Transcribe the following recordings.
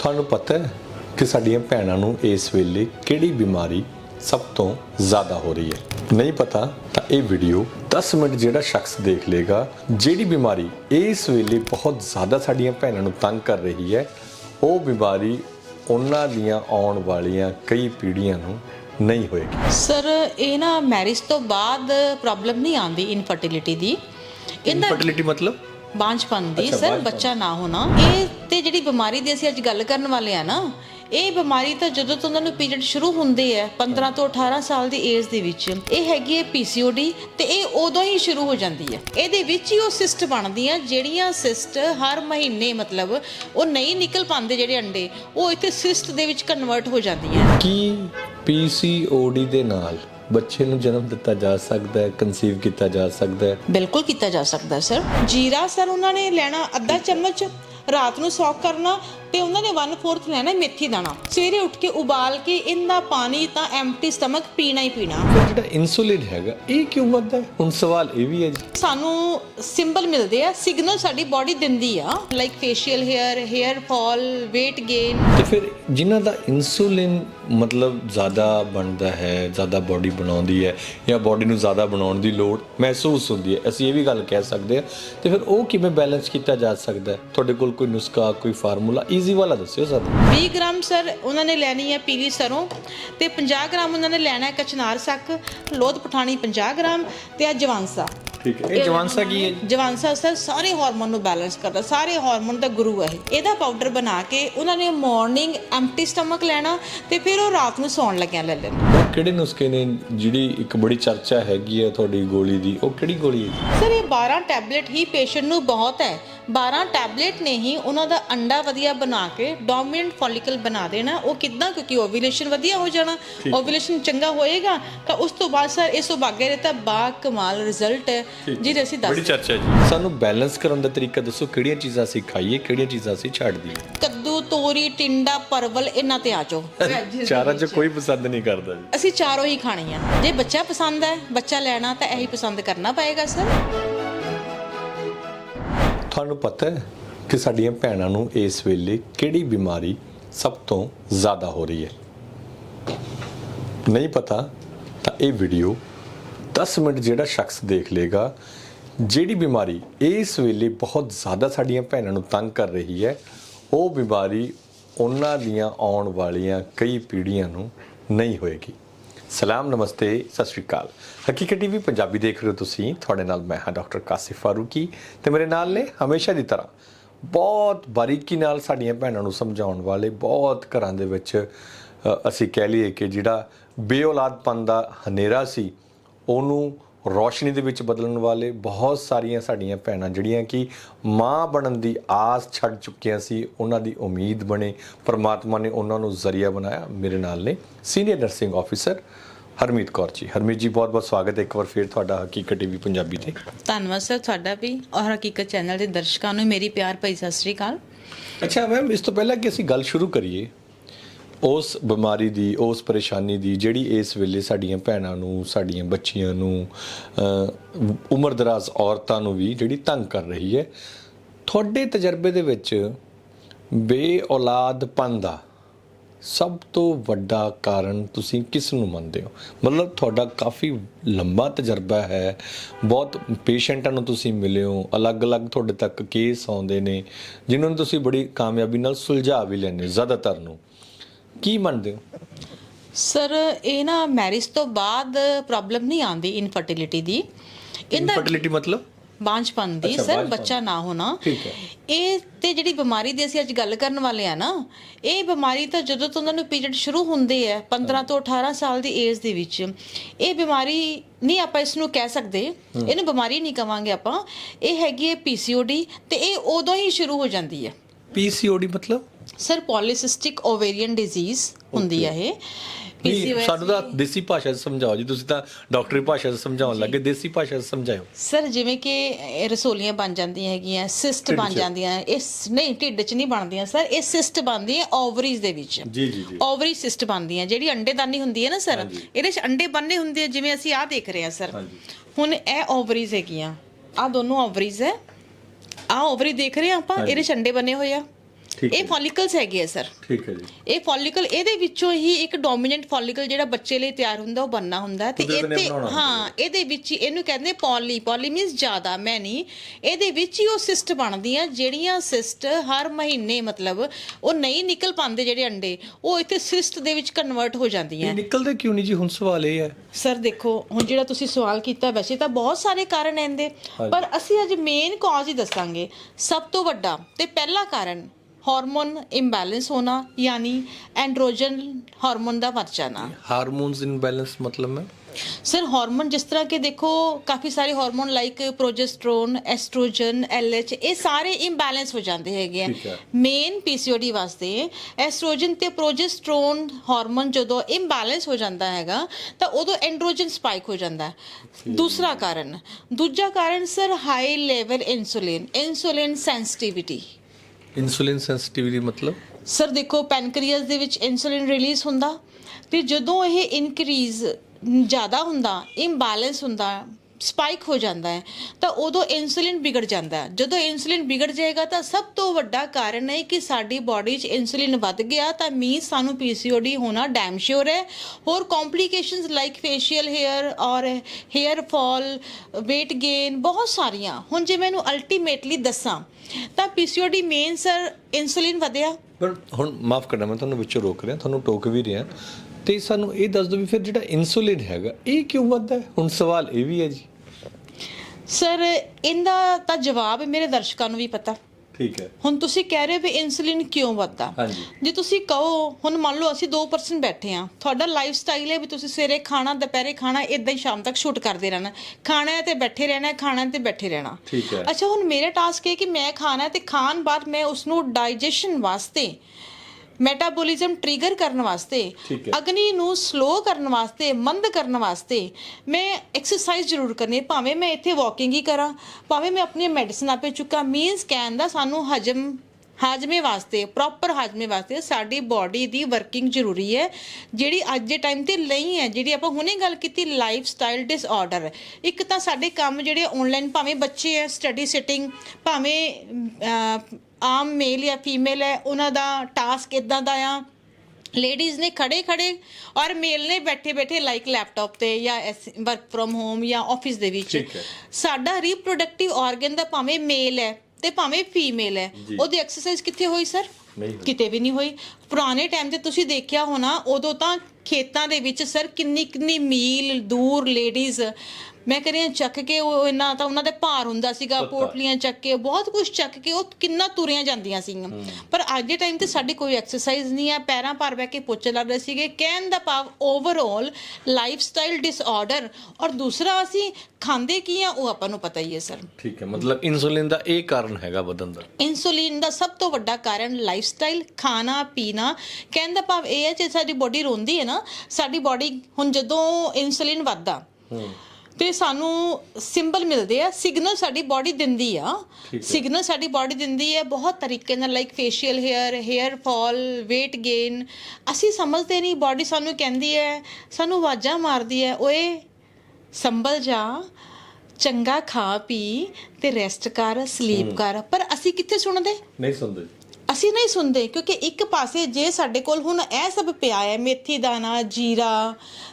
ਤੁਹਾਨੂੰ ਪਤਾ ਹੈ ਕਿ ਸਾਡੀਆਂ ਭੈਣਾਂ ਨੂੰ ਇਸ ਵੇਲੇ ਕਿਹੜੀ ਬਿਮਾਰੀ ਸਭ ਤੋਂ ਜ਼ਿਆਦਾ ਹੋ ਰਹੀ ਹੈ? ਨਹੀਂ ਪਤਾ ਤਾਂ ਇਹ ਵੀਡੀਓ 10 ਮਿੰਟ ਜਿਹੜਾ ਸ਼ਖਸ ਦੇਖ ਲੇਗਾ ਜਿਹੜੀ ਬਿਮਾਰੀ ਇਸ ਵੇਲੇ ਬਹੁਤ ਜ਼ਿਆਦਾ ਸਾਡੀਆਂ ਭੈਣਾਂ ਨੂੰ ਤੰਗ ਕਰ ਰਹੀ ਹੈ ਉਹ ਬਿਮਾਰੀ ਉਹਨਾਂ ਦੀਆਂ ਆਉਣ ਵਾਲੀਆਂ ਕਈ ਪੀੜ੍ਹੀਆਂ ਨੂੰ ਨਹੀਂ ਹੋਏਗੀ। ਸਰ ਇਹ ਨਾ ਮੈਰਿਜ ਤੋਂ ਬਾਅਦ ਪ੍ਰੋਬਲਮ ਨਹੀਂ ਆਉਂਦੀ ਇਨਫਰਟੀਲਿਟੀ ਦੀ? ਇਨਫਰਟੀਲਿਟੀ ਮਤਲਬ? ਬਾਂਝਪਨ ਦੀ ਸਰ। ਬੱਚਾ ਨਾ ਹੋਣਾ। ਇਹ ਤੇ ਜਿਹੜੀ ਬਿਮਾਰੀ ਦੀ ਅਸੀਂ ਅੱਜ ਗੱਲ ਕਰਨ ਵਾਲੇ ਆ ਨਾ ਇਹ ਬਿਮਾਰੀ ਤਾਂ ਜਦੋਂ ਤੋਂ ਉਹਨਾਂ ਨੂੰ ਪੀਰੀਅਡ ਸ਼ੁਰੂ ਹੁੰਦੇ ਆ 15 ਤੋਂ 18 ਸਾਲ ਦੀ ਏਜ ਦੇ ਵਿੱਚ ਇਹ ਹੈਗੀ ਹੈ ਪੀਸੀਓਡੀ ਤੇ ਇਹ ਉਦੋਂ ਹੀ ਸ਼ੁਰੂ ਹੋ ਜਾਂਦੀ ਹੈ ਇਹਦੇ ਵਿੱਚ ਹੀ ਉਹ ਸਿਸਟ ਬਣਦੀਆਂ ਜਿਹੜੀਆਂ ਸਿਸਟ ਹਰ ਮਹੀਨੇ ਮਤਲਬ ਉਹ ਨਹੀਂ ਨਿਕਲ ਪਾਉਂਦੇ ਜਿਹੜੇ ਅੰਡੇ ਉਹ ਇੱਥੇ ਸਿਸਟ ਦੇ ਵਿੱਚ ਕਨਵਰਟ ਹੋ ਜਾਂਦੀਆਂ ਕੀ ਪੀਸੀਓਡੀ ਦੇ ਨਾਲ ਬੱਚੇ ਨੂੰ ਜਨਮ ਦਿੱਤਾ ਜਾ ਸਕਦਾ ਹੈ ਕਨਸੀਵ ਕੀਤਾ ਜਾ ਸਕਦਾ ਹੈ। ਬਿਲਕੁਲ ਕੀਤਾ ਜਾ ਸਕਦਾ ਸਰ ਜੀਰਾ ਸਰ ਉਹਨਾਂ ਨੇ ਲੈਣਾ ਅੱਧਾ ਚਮਚ, ਰਾਤ ਨੂੰ ਸੌਕ ਕਰਨਾ ਤੇ ਉਹਨਾਂ ਨੇ 1/4 ਲੈਣਾ ਮੇਥੀ ਦਾਣਾ। ਸਵੇਰੇ ਉੱਠ ਕੇ ਉਬਾਲ ਕੇ ਇੰਨਾ ਪਾਣੀ ਤਾਂ ਐਮਟੀ ਸਟਮਕ ਪੀਣਾ ਹੀ ਪੀਣਾ। ਜਿਹੜਾ ਇਨਸੂਲਿਨ ਹੈਗਾ ਇਹ ਕਿਉਂ ਵੱਧਦਾ ਹੈ? ਹੁਣ ਸਵਾਲ ਇਹ ਵੀ ਹੈ ਜੀ। ਸਾਨੂੰ ਸਿੰਬਲ ਮਿਲਦੇ ਆ ਸਿਗਨਲ ਸਾਡੀ ਬਾਡੀ ਦਿੰਦੀ ਆ। Like facial hair hair fall weight gain ਤੇ ਫਿਰ ਜਿਨ੍ਹਾਂ ਦਾ ਇਨਸੂਲਿਨ ਮਤਲਬ ਜ਼ਿਆਦਾ ਬਣਦਾ ਹੈ ਜ਼ਿਆਦਾ ਬਾਡੀ ਬਣਾਉਂਦੀ ਹੈ ਜਾਂ ਬਾਡੀ ਨੂੰ ਜ਼ਿਆਦਾ ਬਣਾਉਣ ਦੀ ਲੋੜ ਮਹਿਸੂਸ ਹੁੰਦੀ ਹੈ ਅਸੀਂ ਇਹ ਵੀ ਗੱਲ ਕਹਿ ਸਕਦੇ ਹਾਂ। ਤੇ ਫਿਰ ਉਹ ਕਿਵੇਂ ਬੈਲੈਂਸ ਕੀਤਾ ਜਾ ਸਕਦਾ ਹੈ? ਤੁਹਾਡੇ ਕੋਲ ਕੋਈ ਨੁਸਖਾ ਕੋਈ ਫਾਰਮੂਲਾ ਈਜ਼ੀ ਵਾਲਾ ਦੱਸਿਓ ਸਾਨੂੰ 20 ਗ੍ਰਾਮ ਸਰ ਉਹਨਾਂ ਨੇ ਲੈਣੀ ਹੈ ਪੀਲੀ ਸਰੋਂ ਤੇ 50 ਗ੍ਰਾਮ ਉਹਨਾਂ ਨੇ ਲੈਣਾ ਹੈ ਕਚਨਾਰ ਸੱਕ ਲੋਧ ਪਠਾਣੀ 50 ਗ੍ਰਾਮ ਤੇ ਆ ਜਵਾਂਸਾ ਠੀਕ ਹੈ। ਇਹ ਜਵਾਨਸਾ ਕੀ ਹੈ? ਜਵਾਂਸਾ ਸਰ ਸਾਰੇ ਹਾਰਮੋਨ ਨੂੰ ਬੈਲੈਂਸ ਕਰਦਾ ਸਾਰੇ ਹਾਰਮੋਨ ਦਾ ਗੁਰੂ ਹੈ ਇਹ। ਇਹਦਾ ਪਾਊਡਰ ਬਣਾ ਕੇ ਉਹਨਾਂ ਨੇ ਮਾਰਨਿੰਗ ਐਮਟੀ ਸਟਮਕ ਲੈਣਾ ਤੇ ਫਿਰ ਉਹ ਰਾਤ ਨੂੰ ਸੌਣ ਲੱਗਿਆ ਲੈ ਲੈਣਾ ਕਿਹੜੇ ਨੁਸਖੇ ਨੇ ਜਿਹੜੀ ਇੱਕ ਬੜੀ ਚਰਚਾ ਹੈਗੀ ਹੈ ਤੁਹਾਡੀ ਗੋਲੀ ਦੀ? ਉਹ ਕਿਹੜੀ ਗੋਲੀ ਹੈ? ਸਰ ਇਹ 12 ਟੈਬਲੇਟ ਹੀ ਪੇਸ਼ੈਂਟ ਨੂੰ ਬਹੁਤ ਹੈ। 12 ਟੈਬਲੇਟ ਨੇ ਹੀ ਉਹਨਾਂ ਦਾ ਅੰਡਾ ਵਧੀਆ ਬਣਾ ਕੇ ਡੋਮੀਨੈਂਟ ਫੋਲੀਕਲ ਬਣਾ ਦੇਣਾ। ਉਹ ਕਿੱਦਾਂ? ਕਿਉਂਕਿ ਓਵੂਲੇਸ਼ਨ ਵਧੀਆ ਹੋ ਜਾਣਾ। ਓਵੂਲੇਸ਼ਨ ਚੰਗਾ ਹੋਏਗਾ ਤਾਂ ਉਸ ਤੋਂ ਬਾਅਦ ਸਰ ਇਹ ਸੁਭਾਗੇ ਰਹਿਤਾ ਬਾ ਕਮਾਲ ਰਿਜ਼ਲਟ ਹੈ ਜਿਹਦੇ ਅਸੀਂ ਦੱਸ ਬੜੀ ਚਰਚਾ ਜੀ। ਸਾਨੂੰ ਬੈਲੈਂਸ ਕਰਨ ਦਾ ਤਰੀਕਾ ਦੱਸੋ ਕਿਹੜੀਆਂ ਚੀਜ਼ਾਂ ਅਸੀਂ ਖਾਈਏ ਕਿਹੜੀਆਂ ਚੀਜ਼ਾਂ ਅਸੀਂ ਛੱਡ ਦਈਏ? ਤੋਰੀ ਟਿੰਡਾ ਪਰਵਲ ਇਹਨਾਂ ਤੇ ਆ ਜਾਓ। ਚਾਰਾਂ 'ਚ ਕੋਈ ਪਸੰਦ ਨਹੀਂ ਕਰਦਾ ਜੀ। ਅਸੀਂ ਚਾਰੋਂ ਹੀ ਖਾਣੀਆਂ। ਜੇ ਬੱਚਾ ਪਸੰਦ ਹੈ ਬੱਚਾ ਲੈਣਾ ਤਾਂ ਇਹੀ ਪਸੰਦ ਕਰਨਾ ਪਏਗਾ ਸਰ। ਤੁਹਾਨੂੰ ਪਤਾ ਹੈ ਕਿ ਸਾਡੀਆਂ ਭੈਣਾਂ ਨੂੰ ਇਸ ਵੇਲੇ ਕਿਹੜੀ ਬਿਮਾਰੀ ਸਭ ਤੋਂ ਜ਼ਿਆਦਾ ਹੋ ਰਹੀ ਹੈ? ਨਹੀਂ ਪਤਾ ਤਾਂ ਇਹ ਵੀਡੀਓ 10 ਮਿੰਟ ਜਿਹੜਾ ਸ਼ਖਸ ਦੇਖ ਲੇਗਾ ਜਿਹੜੀ ਬਿਮਾਰੀ ਇਸ ਵੇਲੇ ਬਹੁਤ ਜ਼ਿਆਦਾ ਸਾਡੀਆਂ ਭੈਣਾਂ ਨੂੰ ਤੰਗ ਕਰ ਰਹੀ ਹੈ ਉਹ ਬਿਮਾਰੀ ਉਹਨਾਂ ਦੀਆਂ ਆਉਣ ਵਾਲੀਆਂ ਕਈ ਪੀੜ੍ਹੀਆਂ ਨੂੰ ਨਹੀਂ ਹੋਏਗੀ। ਸਲਾਮ, ਨਮਸਤੇ, ਸਤਿ ਸ਼੍ਰੀ ਅਕਾਲ। ਹਕੀਕਤ ਟੀਵੀ ਪੰਜਾਬੀ ਦੇਖ ਰਹੇ ਹੋ ਤੁਸੀਂ। ਤੁਹਾਡੇ ਨਾਲ ਮੈਂ ਹਾਂ ਡਾਕਟਰ ਕਾਸਿਫ ਫਾਰੂਕੀ ਤੇ ਮੇਰੇ ਨਾਲ ਨੇ ਹਮੇਸ਼ਾ ਦੀ ਤਰ੍ਹਾਂ ਬਹੁਤ ਬਾਰੀਕੀ ਨਾਲ ਸਾਡੀਆਂ ਭੈਣਾਂ ਨੂੰ ਸਮਝਾਉਣ ਵਾਲੇ, ਬਹੁਤ ਘਰਾਂ ਦੇ ਵਿੱਚ ਅਸੀਂ ਕਹਿ ਲਈਏ ਕਿ ਜਿਹੜਾ ਬੇਔਲਾਦਪਨ ਦਾ ਹਨੇਰਾ ਸੀ, ਉਹਨੂੰ ਰੋਸ਼ਨੀ ਦੇ ਵਿੱਚ ਬਦਲਣ ਵਾਲੇ ਬਹੁਤ ਸਾਰੀਆਂ ਸਾਡੀਆਂ ਭੈਣਾਂ ਜਿਹੜੀਆਂ ਕਿ ਮਾਂ ਬਣਨ ਦੀ ਆਸ ਛੱਡ ਚੁੱਕੀਆਂ ਸੀ ਉਹਨਾਂ ਦੀ ਉਮੀਦ ਬਣੇ ਪਰਮਾਤਮਾ ਨੇ ਉਹਨਾਂ ਨੂੰ ਜ਼ਰੀਆ ਬਣਾਇਆ। ਮੇਰੇ ਨਾਲ ਨੇ senior nursing officer Harmeet Kaur ji. Harmeet ji ਬਹੁਤ ਬਹੁਤ ਸਵਾਗਤ ਹੈ ਇੱਕ ਵਾਰ ਫੇਰ ਤੁਹਾਡਾ ਹਕੀਕਤ ਟੀਵੀ ਪੰਜਾਬੀ ਤੇ। ਧੰਨਵਾਦ ਸਰ ਤੁਹਾਡਾ ਵੀ ਔਰ ਹਕੀਕਤ ਚੈਨਲ ਦੇ ਦਰਸ਼ਕਾਂ ਨੂੰ। ਮੇਰੀ ਪਿਆਰ ਭਰੀ ਸਤਿ ਸ੍ਰੀ ਅਕਾਲ। ਅੱਛਾ ਮੈਮ ਇਸ ਤੋਂ ਪਹਿਲਾਂ ਕਿ ਅਸੀਂ ਗੱਲ ਸ਼ੁਰੂ ਕਰੀਏ ਉਸ ਬਿਮਾਰੀ ਦੀ ਉਸ ਪਰੇਸ਼ਾਨੀ ਦੀ ਜਿਹੜੀ ਇਸ ਵੇਲੇ ਸਾਡੀਆਂ ਭੈਣਾਂ ਨੂੰ ਸਾਡੀਆਂ ਬੱਚੀਆਂ ਨੂੰ ਅ, ਉਮਰਦਰਾਜ਼ ਔਰਤਾਂ ਨੂੰ ਵੀ ਜਿਹੜੀ ਤੰਗ ਕਰ ਰਹੀ ਹੈ ਤੁਹਾਡੇ ਤਜਰਬੇ ਦੇ ਵਿੱਚ ਬੇ ਬੇਔਲਾਦਪਨ ਦਾ ਸਭ ਤੋਂ ਵੱਡਾ ਕਾਰਨ ਤੁਸੀਂ ਕਿਸ ਨੂੰ ਮੰਨਦੇ ਹੋ? ਮਤਲਬ ਤੁਹਾਡਾ ਕਾਫੀ ਲੰਬਾ ਤਜਰਬਾ ਹੈ ਬਹੁਤ ਪੇਸ਼ੈਂਟਾਂ ਨੂੰ ਤੁਸੀਂ ਮਿਲੇ ਹੋ ਅਲੱਗ-ਅਲੱਗ ਤੁਹਾਡੇ ਤੱਕ ਕੇਸ ਆਉਂਦੇ ਨੇ ਜਿਨ੍ਹਾਂ ਨੂੰ ਤੁਸੀਂ ਬੜੀ ਕਾਮਯਾਬੀ ਨਾਲ ਸੁਲਝਾ ਵੀ ਲੈਂਦੇ ਹੋ ਜ਼ਿਆਦਾਤਰ ਨੂੰ। ਕੀ ਮੰਨਦੇ ਹੋ? ਸਰ ਇਹ ਨਾ ਮੈਰਿਜ ਤੋਂ ਬਾਅਦ ਪ੍ਰੋਬਲਮ ਨਹੀਂ ਆਉਂਦੀ ਇਨਫਰਟੀਲਿਟੀ ਦੀ। ਇਹਦਾ ਇਨਫਰਟੀਲਿਟੀ ਮਤਲਬ? ਬਾਂਝਪਨ ਦੀ। ਅੱਛਾ, ਸਰ ਬਾਂਝਪਨ। ਬੱਚਾ ਨਾ ਹੋਣਾ। ਠੀਕ ਹੈ। ਇਹ ਤੇ ਜਿਹੜੀ ਬਿਮਾਰੀ ਦੀ ਅਸੀਂ ਅੱਜ ਗੱਲ ਕਰਨ ਵਾਲੇ ਆ ਨਾ ਇਹ ਬਿਮਾਰੀ ਤਾਂ ਜਦੋਂ ਤੋਂ ਉਹਨਾਂ ਨੂੰ ਪੀਰੀਅਡ ਸ਼ੁਰੂ ਹੁੰਦੇ ਆ 15 ਤੋਂ 18 ਸਾਲ ਦੀ ਏਜ ਦੇ ਵਿੱਚ ਇਹ ਬਿਮਾਰੀ ਨਹੀਂ ਆਪਾਂ ਇਸ ਨੂੰ ਕਹਿ ਸਕਦੇ। ਇਹਨੂੰ ਬਿਮਾਰੀ ਨਹੀਂ ਕਵਾਂਗੇ ਆਪਾਂ। ਇਹ ਹੈਗੀ ਹੈ ਪੀਸੀਓਡੀ ਤੇ ਇਹ ਉਦੋਂ ਹੀ ਸ਼ੁਰੂ ਹੋ ਜਾਂਦੀ ਹੈ। ਪੀਸੀਓਡੀ ਮਤਲਬ? ਸਰ ਪੋਲੀਸਿਸਟਿਕ ਓਵੇਰੀਅਨ ਡਿਜ਼ੀਜ਼ ਹੁੰਦੀ ਹੈ ਇਹ। ਨਹੀਂ, ਸਾਨੂੰ ਤਾਂ ਦੇਸੀ ਭਾਸ਼ਾ 'ਚ ਸਮਝਾਓ ਜੀ ਤੁਸੀਂ ਤਾਂ ਡਾਕਟਰੀ ਭਾਸ਼ਾ 'ਚ ਸਮਝਾਉਣ ਲੱਗੇ ਦੇਸੀ ਭਾਸ਼ਾ 'ਚ ਸਮਝਾਓ ਸਰ ਜਿਵੇਂ ਕਿ ਇਹ ਰਸੋਲੀਆਂ ਬਣ ਜਾਂਦੀਆਂ ਹੈਗੀਆਂ ਸਿਸਟ ਬਣ ਜਾਂਦੀਆਂ ਇਸ ਨਹੀਂ ਢਿੱਡ 'ਚ ਨਹੀਂ ਬਣਦੀਆਂ ਸਰ ਇਹ ਸਿਸਟ ਬਣਦੀਆਂ ਓਵਰੀਜ਼ ਦੇ ਵਿੱਚ। ਜੀ ਜੀ ਜੀ। ਓਵਰੀ ਸਿਸਟ ਬਣਦੀਆਂ ਜਿਹੜੀ ਅੰਡੇਦਾਨੀ ਹੁੰਦੀ ਹੈ ਨਾ ਸਰ ਇਹਦੇ 'ਚ ਅੰਡੇ ਬੰਨੇ ਹੁੰਦੇ ਆ ਜਿਵੇਂ ਅਸੀਂ ਆਹ ਦੇਖ ਰਹੇ ਹਾਂ ਸਰ। ਹੁਣ ਇਹ ਓਵਰੀਜ਼ ਹੈਗੀਆਂ ਆਹ ਦੋਨੋਂ ਓਵਰੀਜ਼ ਹੈ। ਆਹ ਓਵਰੀ ਦੇਖ ਰਹੇ ਹਾਂ ਆਪਾਂ ਇਹਦੇ 'ਚ ਅੰਡੇ ਬਣੇ ਹੋਏ ਆ। ਠੀਕ ਇਹ ਫੋਲੀਕਲਸ ਹੈਗੇ ਆ ਸਰ ਠੀਕ ਹੈ ਜੀ। ਇਹ ਫੋਲੀਕਲ ਇਹਦੇ ਵਿੱਚੋਂ ਹੀ ਇੱਕ ਡੋਮੀਨੈਂਟ ਫੋਲੀਕਲ ਜਿਹੜਾ ਬੱਚੇ ਲਈ ਤਿਆਰ ਹੁੰਦਾ ਉਹ ਬੰਨਾ ਹੁੰਦਾ ਤੇ ਉਹਦੇ ਬਣਾਉਣਾ ਹੁੰਦਾ ਹਾਂ ਇਹਦੇ ਵਿੱਚ ਹੀ ਇਹਨੂੰ ਕਹਿੰਦੇ ਪੋਲੀ ਪੋਲੀ ਮੀਨਸ ਜ਼ਿਆਦਾ ਮੈਨੀ ਇਹਦੇ ਵਿੱਚ ਹੀ ਉਹ ਸਿਸਟ ਬਣਦੀਆਂ ਜਿਹੜੀਆਂ ਸਿਸਟ ਹਰ ਮਹੀਨੇ ਮਤਲਬ ਉਹ ਨਹੀਂ ਨਿਕਲ ਪਾਉਂਦੇ ਜਿਹੜੇ ਅੰਡੇ ਉਹ ਇੱਥੇ ਸਿਸਟ ਦੇ ਵਿੱਚ ਕਨਵਰਟ ਹੋ ਜਾਂਦੀਆਂ ਇਹ ਨਿਕਲਦੇ ਕਿਉਂ ਨਹੀਂ ਜੀ? ਹੁਣ ਸਵਾਲ ਇਹ ਹੈ। ਸਰ ਦੇਖੋ ਹੁਣ ਜਿਹੜਾ ਤੁਸੀਂ ਸਵਾਲ ਕੀਤਾ ਵੈਸੇ ਤਾਂ ਬਹੁਤ ਸਾਰੇ ਕਾਰਨ ਇਹਦੇ। ਪਰ ਅਸੀਂ ਅੱਜ ਮੇਨ ਕਾਜ਼ ਹੀ ਦੱਸਾਂਗੇ। ਸਭ ਤੋਂ ਵੱਡਾ ਤੇ ਪਹਿਲਾ ਕਾਰਨ ਹਾਰਮੋਨ ਇੰਬੈਲੈਂਸ ਹੋਣਾ ਯਾਨੀ ਐਂਡਰੋਜਨ ਹਾਰਮੋਨ ਦਾ ਵੱਧ ਜਾਣਾ। ਹਾਰਮੋਨਸ ਇਨਬੈਲੈਂਸ ਮਤਲਬ ਹੈ? ਸਰ ਹਾਰਮੋਨ ਜਿਸ ਤਰ੍ਹਾਂ ਕਿ ਦੇਖੋ ਕਾਫੀ ਸਾਰੇ hormone like progesterone estrogen LH ਇਹ ਸਾਰੇ ਇੰਬੈਲੈਂਸ ਹੋ ਜਾਂਦੇ ਹੈਗੇ ਠੀਕ ਹੈ। ਆ ਮੇਨ ਪੀਸੀਓਡੀ ਵਾਸਤੇ ਐਸਟ੍ਰੋਜਨ ਤੇ ਪ੍ਰੋਜੈਸਟਰੋਨ ਹਾਰਮੋਨ ਜਦੋਂ ਇੰਬੈਲੈਂਸ ਹੋ ਜਾਂਦਾ ਹੈਗਾ ਤਾਂ ਉਦੋਂ ਐਂਡਰੋਜਨ ਸਪਾਈਕ ਹੋ ਜਾਂਦਾ ਹੈ। ਦੂਸਰਾ ਕਾਰਨ। ਦੂਜਾ ਕਾਰਨ sir high level insulin insulin sensitivity insulin sensitivity ਮਤਲਬ? ਸਰ ਦੇਖੋ, ਪੈਨਕ੍ਰੀਅਸ ਦੇ ਵਿੱਚ ਇਨਸੂਲਿਨ ਰਿਲੀਜ਼ ਹੁੰਦਾ ਤੇ ਜਦੋਂ ਇਹ ਇਨਕਰੀਜ਼ ਜ਼ਿਆਦਾ ਹੁੰਦਾ ਇੰਬੈਲੈਂਸ ਹੁੰਦਾ ਸਪਾਈਕ ਹੋ ਜਾਂਦਾ ਹੈ, ਤਾਂ ਉਦੋਂ ਇਨਸੂਲਿਨ ਵਿਗੜ ਜਾਂਦਾ ਹੈ। ਜਦੋਂ ਇਨਸੂਲਿਨ ਵਿਗੜ ਜਾਏਗਾ ਤਾਂ ਸਭ ਤੋਂ ਵੱਡਾ ਕਾਰਨ ਹੈ ਕਿ ਸਾਡੀ ਬਾਡੀ 'ਚ ਇਨਸੂਲਿਨ ਵੱਧ ਗਿਆ ਤਾਂ ਮੀਨਸ ਸਾਨੂੰ ਪੀਸੀਓਡੀ ਹੋਣਾ ਡੈਮ ਸ਼ੋਰ ਹੈ। ਹੋਰ ਕੰਪਲਿਕੇਸ਼ਨਸ ਲਾਈਕ ਫੇਸ਼ੀਅਲ ਹੇਅਰ ਔਰ ਹੇਅਰ ਫਾਲ weight gain, ਬਹੁਤ ਸਾਰੀਆਂ। ਹੁਣ ਜੇ ਮੈਨੂੰ ਅਲਟੀਮੇਟਲੀ ਦੱਸਾਂ, ਤਾਂ ਪੀਸੀਓਡੀ ਮੇਨ ਸਰ ਇਨਸੂਲਿਨ ਵਧਿਆ। ਪਰ ਹੁਣ ਮਾਫ ਕਰਨਾ, ਮੈਂ ਤੁਹਾਨੂੰ ਵਿੱਚੋਂ ਰੋਕ ਰਿਹਾ, ਤੁਹਾਨੂੰ ਟੋਕ ਵੀ ਰਿਹਾ। ਤੇ ਸਾਨੂੰ ਇਹ ਦੱਸ ਦਿਓ ਵੀ ਫਿਰ ਜਿਹੜਾ ਇਨਸੂਲਿਨ ਹੈਗਾ, ਇਹ ਕਿਉਂ ਵੱਧਦਾ ਹੁਣ ਸਵਾਲ ਇਹ ਵੀ ਹੈ ਜੀ। ਸਰ ਇਹਦਾ ਤਾਂ ਜਵਾਬ ਮੇਰੇ ਦਰਸ਼ਕਾਂ ਨੂੰ ਵੀ ਪਤਾ। ਠੀਕ ਹੈ। ਹੁਣ ਤੁਸੀਂ ਕਹਿ ਰਹੇ ਹੋ ਵੀ ਇਨਸੂਲਿਨ ਕਿਉਂ ਵੱਧਦਾ? ਹਾਂਜੀ। ਜੇ ਤੁਸੀਂ ਕਹੋ ਹੁਣ ਮੰਨ ਲਓ ਅਸੀਂ 2% ਬੈਠੇ ਆ ਤੁਹਾਡਾ ਲਾਈਫ ਸਟਾਈਲ ਹੈ ਵੀ ਤੁਸੀਂ ਸਵੇਰੇ ਖਾਣਾ ਦੁਪਹਿਰੇ ਖਾਣਾ ਇਦਾਂ ਹੀ ਸ਼ਾਮ ਤੱਕ ਸ਼ੂਟ ਕਰਦੇ ਰਹਿਣਾ। ਖਾਣਾ ਹੈ ਤੇ ਬੈਠੇ ਰਹਿਣਾ ਹੈ, ਖਾਣਾ ਹੈ ਤੇ ਬੈਠੇ ਰਹਿਣਾ। ਠੀਕ ਹੈ। ਅੱਛਾ ਹੁਣ ਮੇਰਾ ਟਾਸਕ ਹੈ ਕਿ ਮੈਂ ਖਾਣਾ ਹੈ ਤੇ ਖਾਣ ਬਾਅਦ ਮੈਂ ਉਸ ਨੂੰ ਡਾਈਜੈਸ਼ਨ ਵਾਸਤੇ ਮੈਟਾਬੋਲਿਜ਼ਮ ਟ੍ਰਿਗਰ ਕਰਨ ਵਾਸਤੇ। ਅਗਨੀ ਨੂੰ ਸਲੋ ਕਰਨ ਵਾਸਤੇ ਮੰਦ ਕਰਨ ਵਾਸਤੇ ਮੈਂ ਐਕਸਰਸਾਈਜ਼ ਜ਼ਰੂਰ ਕਰਨੀ ਹੈ। ਭਾਵੇਂ ਮੈਂ ਇੱਥੇ ਵਾਕਿੰਗ ਹੀ ਕਰਾਂ ਭਾਵੇਂ ਮੈਂ ਆਪਣੀ ਮੈਡੀਸਨ ਆਪੇ ਚੁੱਕਾਂ ਮੀਨਸ ਕਹਿਣ ਦਾ ਸਾਨੂੰ ਹਜਮ ਹਾਜਮੇ ਵਾਸਤੇ ਪ੍ਰੋਪਰ ਹਾਜਮੇ ਵਾਸਤੇ ਸਾਡੀ ਬਾਡੀ ਦੀ ਵਰਕਿੰਗ ਜ਼ਰੂਰੀ ਹੈ। ਜਿਹੜੀ ਅੱਜ ਦੇ ਟਾਈਮ ਤੇ ਨਹੀਂ ਹੈ ਜਿਹੜੀ ਆਪਾਂ ਹੁਣੇ ਗੱਲ ਕੀਤੀ ਲਾਈਫ ਸਟਾਈਲ ਡਿਸਆਰਡਰ ਇੱਕ ਤਾਂ ਸਾਡੇ ਕੰਮ ਜਿਹੜੇ ਆਨਲਾਈਨ ਭਾਵੇਂ ਬੱਚੇ ਹੈ ਸਟੱਡੀ ਸਿਟਿੰਗ ਭਾਵੇਂ ਆਮ ਮੇਲ ਜਾਂ ਫੀਮੇਲ ਹੈ ਉਹਨਾਂ ਦਾ ਟਾਸਕ ਇਦਾਂ ਦਾ ਆ ਲੇਡੀਜ਼ ਨੇ ਖੜੇ ਖੜੇ ਔਰ ਮੇਲ ਨੇ ਬੈਠੇ ਬੈਠੇ ਲਾਈਕ ਲੈਪਟਾਪ ਤੇ ਜਾਂ ਵਰਕ ਫਰਮ ਹੋਮ ਜਾਂ ਆਫਿਸ ਦੇ ਵਿੱਚ। ਸਾਡਾ ਰੀਪਰੋਡਕਟਿਵ ਆਰਗਨ ਦਾ ਭਾਵੇਂ ਮੇਲ ਹੈ ਤੇ ਭਾਵੇਂ ਫੀਮੇਲ ਹੈ। ਉਹਦੀ ਐਕਸਰਸਾਈਜ਼ ਕਿੱਥੇ ਹੋਈ ਸਰ। ਕਿਤੇ ਵੀ ਨਹੀਂ ਹੋਈ ਪੁਰਾਣੇ ਟਾਈਮ ਤੇ ਤੁਸੀਂ ਦੇਖਿਆ ਹੋਣਾ ਉਦੋਂ ਤਾਂ ਖੇਤਾਂ ਦੇ ਵਿੱਚ ਸਰ ਕਿੰਨੀ ਕਿੰਨੀ ਮੀਲ ਦੂਰ ਲੇਡੀਜ਼ ਮੈਂ ਕਹਿੰਦੀ ਹਾਂ ਚੱਕ ਕੇ ਉਹ ਇੰਨਾ ਤਾਂ ਉਹਨਾਂ ਦੇ ਭਾਰ ਹੁੰਦਾ ਸੀਗਾ। ਪੋਟਲੀਆਂ ਚੱਕ ਕੇ ਬਹੁਤ ਕੁਝ ਚੱਕ ਕੇ ਉਹ ਕਿੰਨਾ ਤੁਰੀਆਂ ਜਾਂਦੀਆਂ ਸੀਗੀਆਂ। ਪਰ ਅੱਜ ਦੇ ਟਾਈਮ ਤੇ ਸਾਡੀ ਕੋਈ ਐਕਸਰਸਾਈਜ਼ ਨਹੀਂ ਹੈ ਪੈਰਾਂ ਭਾਰ ਬਹਿ ਕੇ ਪੋਚੇ ਲੱਗ ਰਹੇ ਸੀਗੇ ਕਹਿਣ ਦਾ ਭਾਵ ਓਵਰਆਲ ਲਾਈਫ ਸਟਾਈਲ ਡਿਸਆਰਡਰ ਔਰ ਦੂਸਰਾ ਅਸੀਂ ਖਾਂਦੇ ਕੀ ਆ ਉਹ ਆਪਾਂ ਨੂੰ ਪਤਾ ਹੀ ਹੈ ਸਰ ਠੀਕ ਹੈ ਮਤਲਬ ਇਨਸੂਲਿਨ ਦਾ ਇਹ ਕਾਰਨ ਹੈਗਾ ਵਧਣ ਦਾ। ਇਨਸੂਲਿਨ ਦਾ ਸਭ ਤੋਂ ਵੱਡਾ ਕਾਰਨ ਲਾਈਫ ਸਟਾਈਲ ਖਾਣਾ ਪੀਣਾ। ਕਹਿਣ ਦਾ ਭਾਵ ਇਹ ਹੈ ਜੇ ਸਾਡੀ ਬਾਡੀ ਰੋਂਦੀ ਹੈ ਨਾ ਸਾਡੀ ਬਾਡੀ ਹੁਣ ਜਦੋਂ ਇਨਸੂਲਿਨ ਵੱਧਦਾ ਹੂੰ। ਤੇ ਸਾਨੂੰ ਸਿੰਬਲ ਮਿਲਦੇ ਆ ਸਿਗਨਲ ਸਾਡੀ ਬਾਡੀ ਦਿੰਦੀ ਆ। ਸਿਗਨਲ ਸਾਡੀ ਬਾਡੀ ਦਿੰਦੀ ਹੈ ਬਹੁਤ ਤਰੀਕੇ ਨਾਲ like facial hair hair fall weight gain ਅਸੀਂ ਸਮਝਦੇ ਨਹੀਂ ਬਾਡੀ ਸਾਨੂੰ ਕਹਿੰਦੀ ਹੈ ਸਾਨੂੰ ਆਵਾਜ਼ਾਂ ਮਾਰਦੀ ਹੈ ਓਏ ਸੰਭਲ ਜਾ ਚੰਗਾ ਖਾ ਪੀ ਤੇ ਰੈਸਟ ਕਰ ਸਲੀਪ ਕਰ। ਪਰ ਅਸੀਂ ਕਿੱਥੇ ਸੁਣਦੇ? ਨਹੀਂ ਸੁਣਦੇ। ਅਸੀਂ ਨਹੀਂ ਸੁਣਦੇ ਕਿਉਂਕਿ ਇੱਕ ਪਾਸੇ ਜੇ ਸਾਡੇ ਕੋਲ ਹੁਣ ਇਹ ਸਭ ਪਿਆ ਹੈ ਮੇਥੀ ਦਾਣਾ ਜੀਰਾ